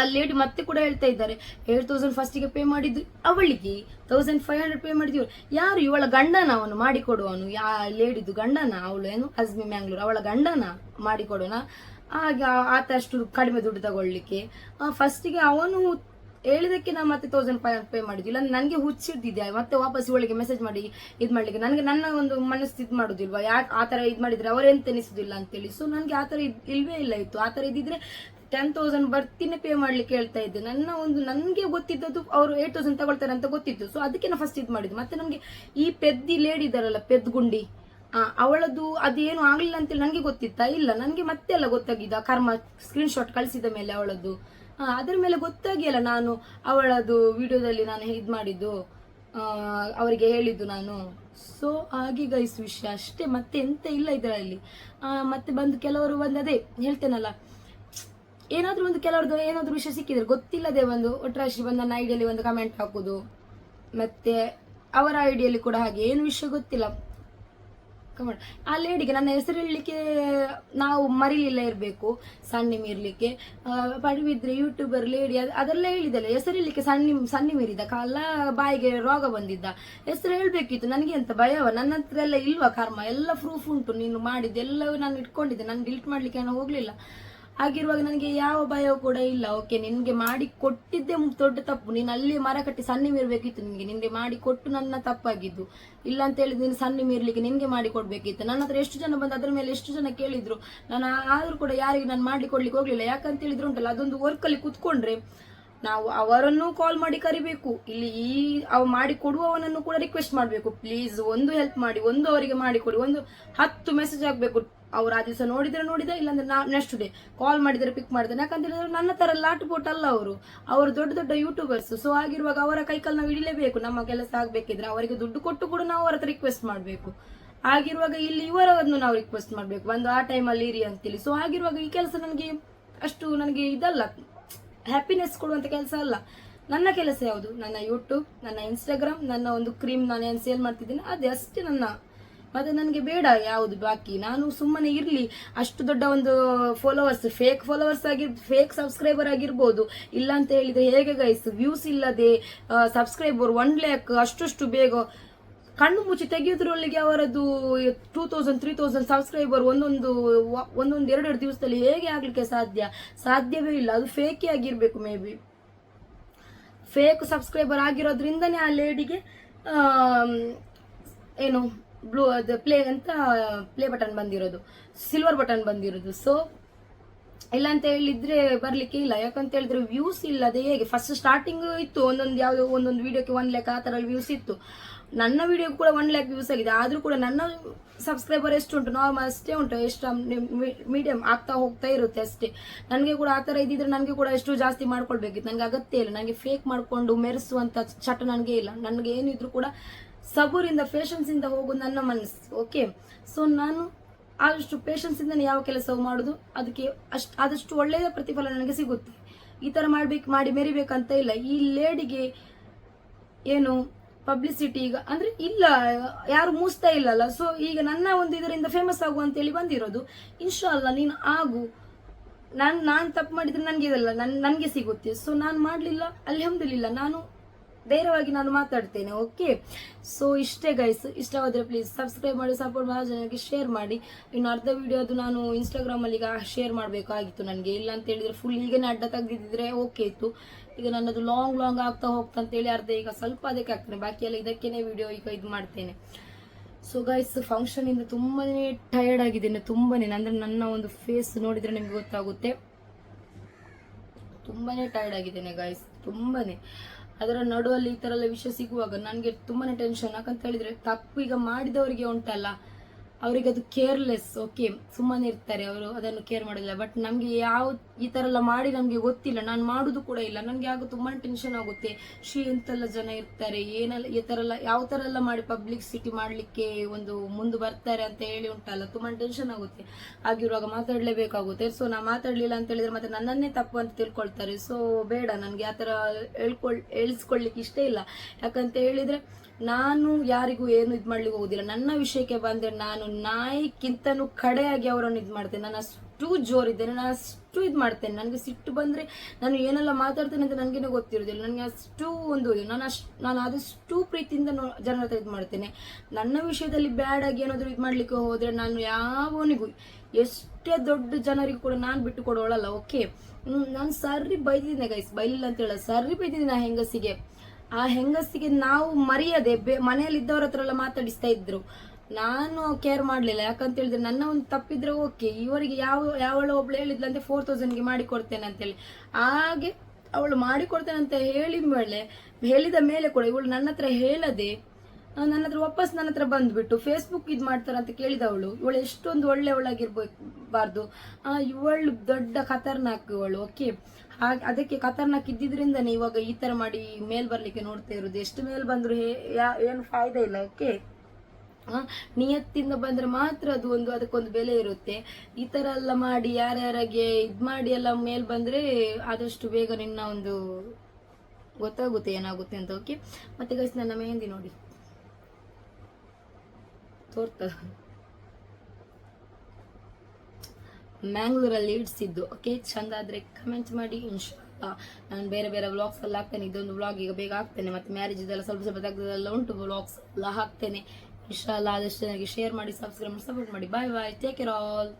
ಅಲ್ಲಿ ಲೇಡಿ ಮತ್ತೆ ಕೂಡ ಹೇಳ್ತಾ ಇದ್ದಾರೆ. ಏಟ್ ತೌಸಂಡ್ ಫಸ್ಟಿಗೆ ಪೇ ಮಾಡಿದ್ದು ಅವಳಿಗೆ. ತೌಸಂಡ್ ಫೈವ್ ಹಂಡ್ರೆಡ್ ಪೇ ಮಾಡಿದ್ವಿ ಯಾರು? ಇವಳ ಗಂಡನ ಅವನು ಮಾಡಿಕೊಡುವನು ಯಾ ಲೇಡಿದ್ದು ಗಂಡನ, ಅವಳು ಏನು? ಅಜ್ಮಿ ಮ್ಯಾಂಗ್ಳೂರ್ ಅವಳ ಗಂಡನ ಮಾಡಿಕೊಡೋಣ. ಆಗ ಆತ ಅಷ್ಟು ಕಡಿಮೆ ದುಡ್ಡು ತಗೊಳ್ಳಿಕ್ಕೆ. ಫಸ್ಟಿಗೆ ಅವನು ಹೇಳಿದಕ್ಕೆ ನಾನು ಮತ್ತೆ ತೌಸಂಡ್ ಫೈವ್ ಪೇ ಮಾಡಿದ್ವಿ ಇಲ್ಲ ನನಗೆ ಹುಚ್ಚಿದ್ದಿದೆ ಮತ್ತೆ ವಾಪಸ್ ಇವಳಿಗೆ ಮೆಸೇಜ್ ಮಾಡಿ, ಇದು ಮಾಡಲಿಕ್ಕೆ. ನನಗೆ ನನ್ನ ಒಂದು ಮನಸ್ಸು ಇದು ಮಾಡೋದಿಲ್ವಾ? ಯಾಕೆ ಆ ಥರ ಇದು ಮಾಡಿದರೆ ಅವರೆಂತ ಎನಿಸೋದಿಲ್ಲ ಅಂತೇಳಿ. ಸೊ ನನಗೆ ಆ ಥರ ಇಲ್ವೇ ಇಲ್ಲ ಇತ್ತು. ಆ ಥರ ಇದ್ದಿದ್ರೆ ಟೆನ್ ತೌಸಂಡ್ ಬರ್ತೀನಿ ಪೇ ಮಾಡ್ಲಿಕ್ಕೆ ಹೇಳ್ತಾ ಇದ್ದೆ. ನನ್ನ ಒಂದು, ನನಗೆ ಗೊತ್ತಿದ್ದದ್ದು ಅವರು ಏಟ್ ತೌಸಂಡ್ ತಗೊಳ್ತಾರೆ ಅಂತ ಗೊತ್ತಿತ್ತು. ಸೊ ಅದಕ್ಕೆ ನಾನು ಫಸ್ಟ್ ಇದು ಮಾಡಿದ್ದು. ಮತ್ತೆ ನನಗೆ ಈ ಪೆದ್ದಿ ಲೇಡಿ ಇದ್ದಾರಲ್ಲ, ಪೆದ್ಗುಂಡಿ ಅವಳದು ಅದೇನು ಆಗಲಿಲ್ಲ ಅಂತೇಳಿ ನನಗೆ ಗೊತ್ತಿತ್ತಾ? ಇಲ್ಲ. ನನಗೆ ಮತ್ತೆ ಎಲ್ಲ ಗೊತ್ತಾಗಿದ್ದ. ಕರ್ಮ ಸ್ಕ್ರೀನ್ ಶಾಟ್ ಕಳಿಸಿದ ಮೇಲೆ ಅವಳದ್ದು. ಅದರ ಮೇಲೆ ಗೊತ್ತಾಗಿ ಅಲ್ಲ ನಾನು ಅವಳದು ವಿಡಿಯೋದಲ್ಲಿ ನಾನು ಇದು ಮಾಡಿದ್ದು ಅವರಿಗೆ ಹೇಳಿದ್ದು ನಾನು. ಸೊ ಹಾಗೆ ಗೈಸ್ ವಿಷಯ ಅಷ್ಟೇ. ಮತ್ತೆ ಎಂತ ಇಲ್ಲ ಇದರಲ್ಲಿ. ಮತ್ತೆ ಬಂದು ಕೆಲವರು ಬಂದು ಅದೇ ಹೇಳ್ತೇನಲ್ಲ, ಏನಾದರೂ ಒಂದು ಕೆಲವ್ರದ್ದು ಏನಾದರೂ ವಿಷಯ ಸಿಕ್ಕಿದ್ರೆ, ಗೊತ್ತಿಲ್ಲದೆ ಒಂದು ಒಟ್ಟರಾಶಿ ಬಂದು ನನ್ನ ಐಡಿಯಲ್ಲಿ ಒಂದು ಕಮೆಂಟ್ ಹಾಕೋದು. ಮತ್ತೆ ಅವರ ಐಡಿಯಲ್ಲಿ ಕೂಡ ಹಾಗೆ. ಏನು ವಿಷಯ ಗೊತ್ತಿಲ್ಲ. ಕಮೆಂಟ್ ಆ ಲೇಡಿಗೆ ನನ್ನ ಹೆಸರು ಹೇಳಲಿಕ್ಕೆ ನಾವು ಮರಿಲಿಲ್ಲ ಇರಬೇಕು, ಸಣ್ಣಿಮ್ ಮೀರ್ಲಿಕ್ಕೆ ಪಡುವಿದ್ರೆ ಯೂಟ್ಯೂಬರ್ ಲೇಡಿ ಅದೆಲ್ಲ ಹೇಳಿದಲ್ಲ ಹೆಸರು ಹೇಳಲಿಕ್ಕೆ ಸಣ್ಣಿಮ್ ಸಣ್ಣಿಮ್ ಇರಿದ ಕಾಲ ಬಾಯಿಗೆ ರೋಗ ಬಂದಿದ್ದ. ಹೆಸರು ಹೇಳಬೇಕಿತ್ತು, ನನಗೆ ಅಂತ ಭಯವ? ನನ್ನ ಹತ್ರ ಎಲ್ಲ ಇಲ್ವಾ ಕರ್ಮ? ಎಲ್ಲ ಪ್ರೂಫ್ ಉಂಟು, ನೀನು ಮಾಡಿದ್ದೆಲ್ಲವೂ ನಾನು ಇಟ್ಕೊಂಡಿದ್ದೆ ನಾನು ಡಿಲೀಟ್ ಮಾಡ್ಲಿಕ್ಕೆ ಏನೋ ಹೋಗ್ಲಿಲ್ಲ. ಆಗಿರುವಾಗ ನನಗೆ ಯಾವ ಭಯ ಕೂಡ ಇಲ್ಲ. ಓಕೆ, ನಿನ್ಗೆ ಮಾಡಿ ಕೊಟ್ಟಿದ್ದೆ ದೊಡ್ಡ ತಪ್ಪು. ನೀನು ಅಲ್ಲಿ ಮರ ಕಟ್ಟಿ ಸಣ್ಣ ಮೀರ್ಬೇಕಿತ್ತು ನಿನ್ಗೆ. ನಿನ್ಗೆ ಮಾಡಿ ಕೊಟ್ಟು ನನ್ನ ತಪ್ಪಾಗಿದ್ದು. ಇಲ್ಲ ಅಂತ ನೀನು ಸಣ್ಣ ಮೀರ್ಲಿಕ್ಕೆ ನಿನ್ಗೆ ಮಾಡಿ ಕೊಡಬೇಕಿತ್ತು. ನನ್ನ ಹತ್ರ ಎಷ್ಟು ಜನ ಬಂದು ಅದರ ಮೇಲೆ ಎಷ್ಟು ಜನ ಕೇಳಿದ್ರು. ನಾನು ಆದರೂ ಆದ್ರೂ ಕೂಡ ಯಾರಿಗೆ ನಾನು ಮಾಡಿ ಕೊಡ್ಲಿಕ್ಕೆ ಹೋಗ್ಲಿಲ್ಲ. ಯಾಕಂತ ಹೇಳಿದ್ರು ಉಂಟಲ್ಲ, ಅದೊಂದು ವರ್ಕಲ್ಲಿ ಕುತ್ಕೊಂಡ್ರೆ ನಾವು ಅವರನ್ನು ಕಾಲ್ ಮಾಡಿ ಕರಿಬೇಕು. ಇಲ್ಲಿ ಈ ಅವ್ ಮಾಡಿ ಕೊಡುವವನನ್ನು ಕೂಡ ರಿಕ್ವೆಸ್ಟ್ ಮಾಡಬೇಕು. ಪ್ಲೀಸ್ ಒಂದು ಹೆಲ್ಪ್ ಮಾಡಿ, ಒಂದು ಅವರಿಗೆ ಮಾಡಿ ಕೊಡಿ, ಒಂದು ಹತ್ತು ಮೆಸೇಜ್ ಆಗಬೇಕು ಅವ್ರು ಆ ದಿವಸ ನೋಡಿದ್ರೆ ನೋಡಿದ, ಇಲ್ಲಾಂದ್ರೆ ನಾ ನೆಕ್ಸ್ಟ್ ಡೇ ಕಾಲ್ ಮಾಡಿದ್ರೆ ಪಿಕ್ ಮಾಡಿದ್ರೆ ಯಾಕಂತ ಹೇಳಿದ್ರೆ ನನ್ನ ತರ ಲಾಟ್ ಬೋಟ್ ಅಲ್ಲ ಅವರು. ಅವರು ದೊಡ್ಡ ದೊಡ್ಡ ಯೂಟ್ಯೂಬರ್ಸ್ ಸೊ ಆಗಿರುವಾಗ ಅವರ ಕೈಕಲ್ ನಾವು ಇಡಲೇಬೇಕು ನಮ್ಮ ಕೆಲಸ ಆಗಬೇಕಿದ್ರೆ ಅವರಿಗೆ ದುಡ್ಡು ಕೊಟ್ಟು ಕೂಡ ನಾವು ಅವರ ಹತ್ರ ರಿಕ್ವೆಸ್ಟ್ ಮಾಡಬೇಕು. ಆಗಿರುವಾಗ ಇಲ್ಲಿ ಇವರನ್ನು ನಾವು ರಿಕ್ವೆಸ್ಟ್ ಮಾಡಬೇಕು. ಒಂದು ಆ ಟೈಮಲ್ಲಿ ಇರಿ ಅಂತೇಳಿ ಸೊ ಆಗಿರುವಾಗ ಈ ಕೆಲಸ ನನಗೆ ಅಷ್ಟು ನನಗೆ ಇದಲ್ಲ. ಹ್ಯಾಪಿನೆಸ್ ಕೊಡುವಂತ ಕೆಲಸ ಅಲ್ಲ. ನನ್ನ ಕೆಲಸ ಯಾವುದು? ನನ್ನ ಯೂಟ್ಯೂಬ್ ನನ್ನ ಇನ್ಸ್ಟಾಗ್ರಾಮ್ ನನ್ನ ಒಂದು ಕ್ರೀಮ್ ನಾನು ಏನು ಸೇಲ್ ಮಾಡ್ತಿದ್ದೀನಿ, ಅದೇ ಅಷ್ಟೇ ನನ್ನ. ಮತ್ತೆ ನನಗೆ ಬೇಡ ಯಾವುದು ಬಾಕಿ. ನಾನು ಸುಮ್ಮನೆ ಇರಲಿ. ಅಷ್ಟು ದೊಡ್ಡ ಒಂದು ಫಾಲೋವರ್ಸ್ ಫೇಕ್ ಫಾಲೋವರ್ಸ್ ಆಗಿ ಫೇಕ್ ಸಬ್ಸ್ಕ್ರೈಬರ್ ಆಗಿರ್ಬೋದು. ಇಲ್ಲ ಅಂತ ಹೇಳಿದ್ರೆ ಹೇಗೆ ಗೈಸ್ ವ್ಯೂಸ್ ಇಲ್ಲದೆ ಸಬ್ಸ್ಕ್ರೈಬರ್ ಒನ್ ಲ್ಯಾಕ್ ಅಷ್ಟಷ್ಟು ಬೇಗ ಕಣ್ಣು ಮುಚ್ಚಿ ತೆಗೆಯೋದ್ರೊಳಗೆ ಅವರದ್ದು two thousand three thousand subscriber ಒಂದೊಂದು ಒಂದೊಂದು ಎರಡೆರಡು ದಿವಸದಲ್ಲಿ ಹೇಗೆ ಆಗಲಿಕ್ಕೆ ಸಾಧ್ಯ? ಸಾಧ್ಯವೇ ಇಲ್ಲ. ಅದು ಫೇಕೇ ಆಗಿರಬೇಕು ಮೇ ಬಿ ಫೇಕ್ ಸಬ್ಸ್ಕ್ರೈಬರ್ ಆಗಿರೋದ್ರಿಂದನೇ ಆ ಲೇಡಿಗೆ ಏನು ಬ್ಲೂ ಅದು ಪ್ಲೇ ಅಂತ ಪ್ಲೇ ಬಟನ್ ಬಂದಿರೋದು. ಸಿಲ್ವರ್ ಬಟನ್ ಬಂದಿರೋದು. ಸೊ ಇಲ್ಲ ಅಂತ ಹೇಳಿದ್ರೆ ಬರ್ಲಿಕ್ಕೆ ಇಲ್ಲ. ಯಾಕಂತ ಹೇಳಿದ್ರೆ ವ್ಯೂಸ್ ಇಲ್ಲ. ಅದೇ ಹೇಗೆ? ಫಸ್ಟ್ ಸ್ಟಾರ್ಟಿಂಗ್ ಇತ್ತು. ಒಂದೊಂದು ಯಾವುದೋ ಒಂದೊಂದು ವಿಡಿಯೋಕ್ಕೆ ಒನ್ ಲೆಕ್ಕ ಆ ಥರ ವ್ಯೂಸ್ ಇತ್ತು. ನನ್ನ ವಿಡಿಯೋ ಕೂಡ ಒನ್ ಲ್ಯಾಕ್ ವ್ಯೂಸ್ ಆಗಿದೆ ಆದ್ರೂ ಕೂಡ ನನ್ನ ಸಬ್ಸ್ಕ್ರೈಬರ್ ಎಷ್ಟು ಉಂಟು ನಾರ್ಮಲ್ ಅಷ್ಟೇ ಉಂಟು. ಎಷ್ಟು ಮೀಡಿಯಂ ಆಗ್ತಾ ಹೋಗ್ತಾ ಇರುತ್ತೆ ಅಷ್ಟೇ. ನನಗೆ ಕೂಡ ಆ ಥರ ಇದ್ದಿದ್ರೆ ನನಗೆ ಕೂಡ ಎಷ್ಟು ಜಾಸ್ತಿ ಮಾಡ್ಕೊಳ್ಬೇಕಿತ್ತು. ನನಗೆ ಅಗತ್ಯ ಇಲ್ಲ. ನನಗೆ ಫೇಕ್ ಮಾಡಿಕೊಂಡು ಮೆರೆಸುವಂಥ ಚಟ ನನಗೆ ಇಲ್ಲ. ನನಗೆ ಏನಿದ್ರು ಕೂಡ ಸಬೂರಿಂದ ಪೇಷನ್ಸ್ ಇಂದ ಹೋಗೋದು ನನ್ನ ಮನಸ್ಸು. ಓಕೆ ಸೊ ನಾನು ಆದಷ್ಟು ಪೇಷನ್ಸ್ ಇಂದ ಯಾವ ಕೆಲಸವು ಮಾಡೋದು? ಅದಕ್ಕೆ ಅಷ್ಟು, ಆದಷ್ಟು ಒಳ್ಳೆಯ ಪ್ರತಿಫಲ ನನಗೆ ಸಿಗುತ್ತೆ. ಈ ತರ ಮಾಡ್ಬೇಕು, ಮಾಡಿ ಮೆರಿಬೇಕಂತ ಇಲ್ಲ. ಈ ಲೇಡಿಗೆ ಏನು ಪಬ್ಲಿಸಿಟಿ ಈಗ, ಅಂದ್ರೆ ಇಲ್ಲ, ಯಾರು ಮೂಸ್ತಾ ಇಲ್ಲಲ್ಲ. ಸೊ ಈಗ ನನ್ನ ಒಂದು ಇದರಿಂದ ಫೇಮಸ್ ಆಗು ಅಂತೇಳಿ ಬಂದಿರೋದು ಇನ್ಶಾ ಅಲ್ಲ ನೀನು ಆಗು. ನಾನು ನಾನು ತಪ್ಪು ಮಾಡಿದ್ರೆ ನನಗೆ ಇದಲ್ಲ, ನನ್, ನನಗೆ ಸಿಗುತ್ತೆ. ಸೊ ನಾನು ಮಾಡಲಿಲ್ಲ, ಅಲ್ಹಮ್ದುಲಿಲ್ಲ, ನಾನು ಧೈರ್ಯವಾಗಿ ನಾನು ಮಾತಾಡ್ತೇನೆ, ಓಕೆ? ಸೊ ಇಷ್ಟೇ ಗೈಸ್ ಇಷ್ಟವಾದರೆ ಪ್ಲೀಸ್ ಸಬ್ಸ್ಕ್ರೈಬ್ ಮಾಡಿ ಸಪೋರ್ಟ್ ಮಾಡಿ, ಜನಕ್ಕೆ ಶೇರ್ ಮಾಡಿ. ಇನ್ನು ಅರ್ಧ ವಿಡಿಯೋ ಅದು ನಾನು ಇನ್ಸ್ಟಾಗ್ರಾಮಲ್ಲಿ ಈಗ ಶೇರ್ ಮಾಡಬೇಕಾಗಿತ್ತು ನನಗೆ. ಇಲ್ಲ ಅಂತ ಹೇಳಿದ್ರೆ ಫುಲ್ ಈಗೇನೆ ಅಡ್ಡ ತೆಗ್ದಿದ್ರೆ ಓಕೆ ಇತ್ತು. ಈಗ ನನ್ನದು ಲಾಂಗ್ ಲಾಂಗ್ ಆಗ್ತಾ ಹೋಗ್ತಾ ಅಂತೇಳಿ ಅರ್ಧ ಈಗ ಸ್ವಲ್ಪ ಅದಕ್ಕೆ ಆಗ್ತದೆ ಬಾಕಿ ಎಲ್ಲ ಇದಕ್ಕೇನೆ ವಿಡಿಯೋ ಈಗ ಇದು ಮಾಡ್ತೇನೆ. ಸೊ ಗೈಸ್ ಫಂಕ್ಷನ್ ಇಂದ ತುಂಬಾನೇ ಟಯರ್ಡ್ ಆಗಿದ್ದೇನೆ ತುಂಬಾನೇ. ಅಂದ್ರೆ ನನ್ನ ಒಂದು ಫೇಸ್ ನೋಡಿದ್ರೆ ನಿಮ್ಗೆ ಗೊತ್ತಾಗುತ್ತೆ. ತುಂಬಾನೇ ಟಯರ್ಡ್ ಆಗಿದ್ದೇನೆ ಗೈಸ್ ತುಂಬಾನೇ. ಅದರ ನಡುವಲ್ಲಿ ಈ ತರ ಎಲ್ಲ ವಿಷಯ ಸಿಗುವಾಗ ನನಗೆ ತುಂಬಾನೇ ಟೆನ್ಷನ್ ಯಾಕಂತ ಹೇಳಿದ್ರೆ ತಪ್ಪು ಈಗ ಮಾಡಿದವರಿಗೆ ಉಂಟಲ್ಲ. ಅವರಿಗೆ ಅದು ಕೇರ್ಲೆಸ್ ಓಕೆ ಸುಮ್ಮನೆ ಇರ್ತಾರೆ ಅವರು, ಅದನ್ನು ಕೇರ್ ಮಾಡೋದಿಲ್ಲ. ಬಟ್ ನಮಗೆ ಯಾವ, ಈ ಥರ ಎಲ್ಲ ಮಾಡಿ ನಮಗೆ ಗೊತ್ತಿಲ್ಲ. ನಾನು ಮಾಡೋದು ಕೂಡ ಇಲ್ಲ. ನನಗೆ ಆಗ ತುಂಬಾ ಟೆನ್ಷನ್ ಆಗುತ್ತೆ. ಶ್ರೀ ಎಂತೆಲ್ಲ ಜನ ಇರ್ತಾರೆ, ಏನೆಲ್ಲ, ಈ ಥರ ಎಲ್ಲ, ಯಾವ ಥರ ಎಲ್ಲ ಮಾಡಿ ಪಬ್ಲಿಕ್ ಸಿಟಿ ಮಾಡ್ಲಿಕ್ಕೆ ಒಂದು ಮುಂದೆ ಬರ್ತಾರೆ ಅಂತ ಹೇಳಿ ಉಂಟಲ್ಲ ತುಂಬಾ ಟೆನ್ಷನ್ ಆಗುತ್ತೆ. ಆಗಿರುವಾಗ ಮಾತಾಡಲೇಬೇಕಾಗುತ್ತೆ. ಸೊ ನಾ ಮಾತಾಡ್ಲಿಲ್ಲ ಅಂತ ಹೇಳಿದ್ರೆ ಮತ್ತೆ ನನ್ನನ್ನೇ ತಪ್ಪು ಅಂತ ತಿಳ್ಕೊಳ್ತಾರೆ. ಸೊ ಬೇಡ, ನನಗೆ ಆ ಥರ ಹೇಳ್ಕೊಳ್, ಹೇಳಿಸ್ಕೊಳ್ಲಿಕ್ಕೆ ಇಷ್ಟ ಇಲ್ಲ. ಯಾಕಂತ ಹೇಳಿದ್ರೆ ನಾನು ಯಾರಿಗೂ ಏನು ಇದು ಮಾಡ್ಲಿಕ್ಕೆ ಹೋಗುದಿಲ್ಲ. ನನ್ನ ವಿಷಯಕ್ಕೆ ಬಂದ್ರೆ ನಾನು ನಾಯಿಕ್ಕಿಂತನೂ ಕಡೆಯಾಗಿ ಅವರನ್ನು ಇದು ಮಾಡ್ತೇನೆ. ನಾನು ಅಷ್ಟು ಜೋರಿದ್ದೇನೆ. ನಾನು ಅಷ್ಟು ಇದು ಮಾಡ್ತೇನೆ. ನನಗೆ ಸಿಟ್ಟು ಬಂದ್ರೆ ನಾನು ಏನೆಲ್ಲ ಮಾತಾಡ್ತೇನೆ ಅಂತ ನನಗೇನೆ ಗೊತ್ತಿರೋದಿಲ್ಲ ನನಗೆ ಅಷ್ಟು ಒಂದು. ನಾನು ಅಷ್ಟು, ನಾನು ಆದಷ್ಟು ಪ್ರೀತಿಯಿಂದ ಜನರ ಹತ್ರ ಇದು ಮಾಡ್ತೇನೆ. ನನ್ನ ವಿಷಯದಲ್ಲಿ ಬ್ಯಾಡ್ ಆಗಿ ಏನಾದರೂ ಇದು ಮಾಡ್ಲಿಕ್ಕೆ ಹೋದ್ರೆ ನಾನು ಯಾವನಿಗೂ ಎಷ್ಟೇ ದೊಡ್ಡ ಜನರಿಗೂ ಕೂಡ ನಾನು ಬಿಟ್ಟು ಕೊಡೋಳಲ್ಲ. ಓಕೆ ನಾನು ಸರ್ರಿ ಬೈದಿದ್ದೀನಿ ಗೈಸ್ ಬೈಲಿಲ್ಲ ಅಂತ ಹೇಳ ಸರ್ರಿ ಬೈದಿದ್ದೀನಿ ಆ ಹೆಂಗಸಿಗೆ. ಆ ಹೆಂಗಸಿಗೆ ನಾವು ಮರೆಯದೆ ಬೆ ಮನೆಯಲ್ಲಿ ಇದ್ದವ್ರ ಹತ್ರ ಎಲ್ಲ ಮಾತಾಡಿಸ್ತಾ ಇದ್ರು. ನಾನು ಕೇರ್ ಮಾಡಲಿಲ್ಲ. ಯಾಕಂತ ಹೇಳಿದ್ರೆ ನನ್ನ ಒಂದು ತಪ್ಪಿದ್ರೆ ಓಕೆ ಇವರಿಗೆ ಯಾವ, ಯಾವಳು ಒಬ್ಳು ಹೇಳಿದ್ಲಂತೆ ಫೋರ್ ತೌಸಂಡ್ಗೆ ಮಾಡಿ ಕೊಡ್ತೇನೆ ಅಂತೇಳಿ. ಹಾಗೆ ಅವಳು ಮಾಡಿಕೊಡ್ತೇನೆ ಅಂತ ಹೇಳಿ ಮೇಲೆ ಹೇಳಿದ ಮೇಲೆ ಕೂಡ ಇವಳು ನನ್ನ ಹತ್ರ ಹೇಳದೆ ನನ್ನ ಹತ್ರ ವಾಪಸ್ ನನ್ನ ಹತ್ರ ಬಂದ್ಬಿಟ್ಟು ಫೇಸ್ಬುಕ್ ಇದು ಮಾಡ್ತಾರೆ ಅಂತ ಕೇಳಿದವಳು ಇವಳು ಎಷ್ಟೊಂದು ಒಳ್ಳೆಯವಳಾಗಿರ್ಬಾರ್ದು ಆ, ಇವಳು ದೊಡ್ಡ ಖತರ್ನಾಕ್ ಇವಳು ಓಕೆ ಹಾಗೆ ಅದಕ್ಕೆ ಖತರ್ನಾಕ್ ಇದ್ದಿದ್ರಿಂದನೇ ಇವಾಗ ಈ ತರ ಮಾಡಿ ಮೇಲ್ ಬರ್ಲಿಕ್ಕೆ ನೋಡ್ತಾ ಇರೋದು. ಎಷ್ಟು ಮೇಲ್ ಬಂದ್ರು ಏನು ಫಾಯ್ದೆ ಇಲ್ಲ ಓಕೆ ನಿಯತ್ತಿಂದ ಬಂದ್ರೆ ಮಾತ್ರ ಅದು ಒಂದು ಅದಕ್ಕೊಂದು ಬೆಲೆ ಇರುತ್ತೆ. ಈ ತರ ಎಲ್ಲ ಮಾಡಿ, ಯಾರ್ಯಾರಿಗೆ ಇದ್ ಮಾಡಿ ಎಲ್ಲ ಮೇಲ್ ಬಂದ್ರೆ ಆದಷ್ಟು ಬೇಗ ನಿನ್ನ ಒಂದು ಗೊತ್ತಾಗುತ್ತೆ, ಏನಾಗುತ್ತೆ ಅಂತ ಓಕೆ ಮತ್ತೆ ಗೈಸ್ ನನ್ನ ಮೆಹಂದಿ ನೋಡಿ. ತೋರ್ತದ ಮ್ಯಾಂಗ್ಳೂರಲ್ಲಿ ಇಡಿಸಿದ್ದು. ಓಕೆ ಚಂದ ಆದ್ರೆ ಕಮೆಂಟ್ ಮಾಡಿ ಇನ್ಶಾ ನಾನು ಬೇರೆ ಬೇರೆ ವ್ಲಾಗ್ಸ್ ಎಲ್ಲ ಹಾಕ್ತೇನೆ. ಇದೊಂದು ವ್ಲಾಗ್ ಈಗ ಬೇಗ ಹಾಕ್ತೇನೆ. ಮತ್ತೆ ಮ್ಯಾರೇಜ್ ಇದೆಲ್ಲ ಸ್ವಲ್ಪ ಸ್ವಲ್ಪ ತೆಗ್ದದೆಲ್ಲ ಉಂಟು ವ್ಲಾಗ್ಸ್ ಎಲ್ಲ ಹಾಕ್ತೇನೆ. ಇನ್ಶಾಲ್ಲ ಆದಷ್ಟು ನನಗೆ ಶೇರ್ ಮಾಡಿ ಸಬ್ಸ್ಕ್ರೈಬ್ ಮಾಡಿ ಸಪೋರ್ಟ್ ಮಾಡಿ. Bye bye take care all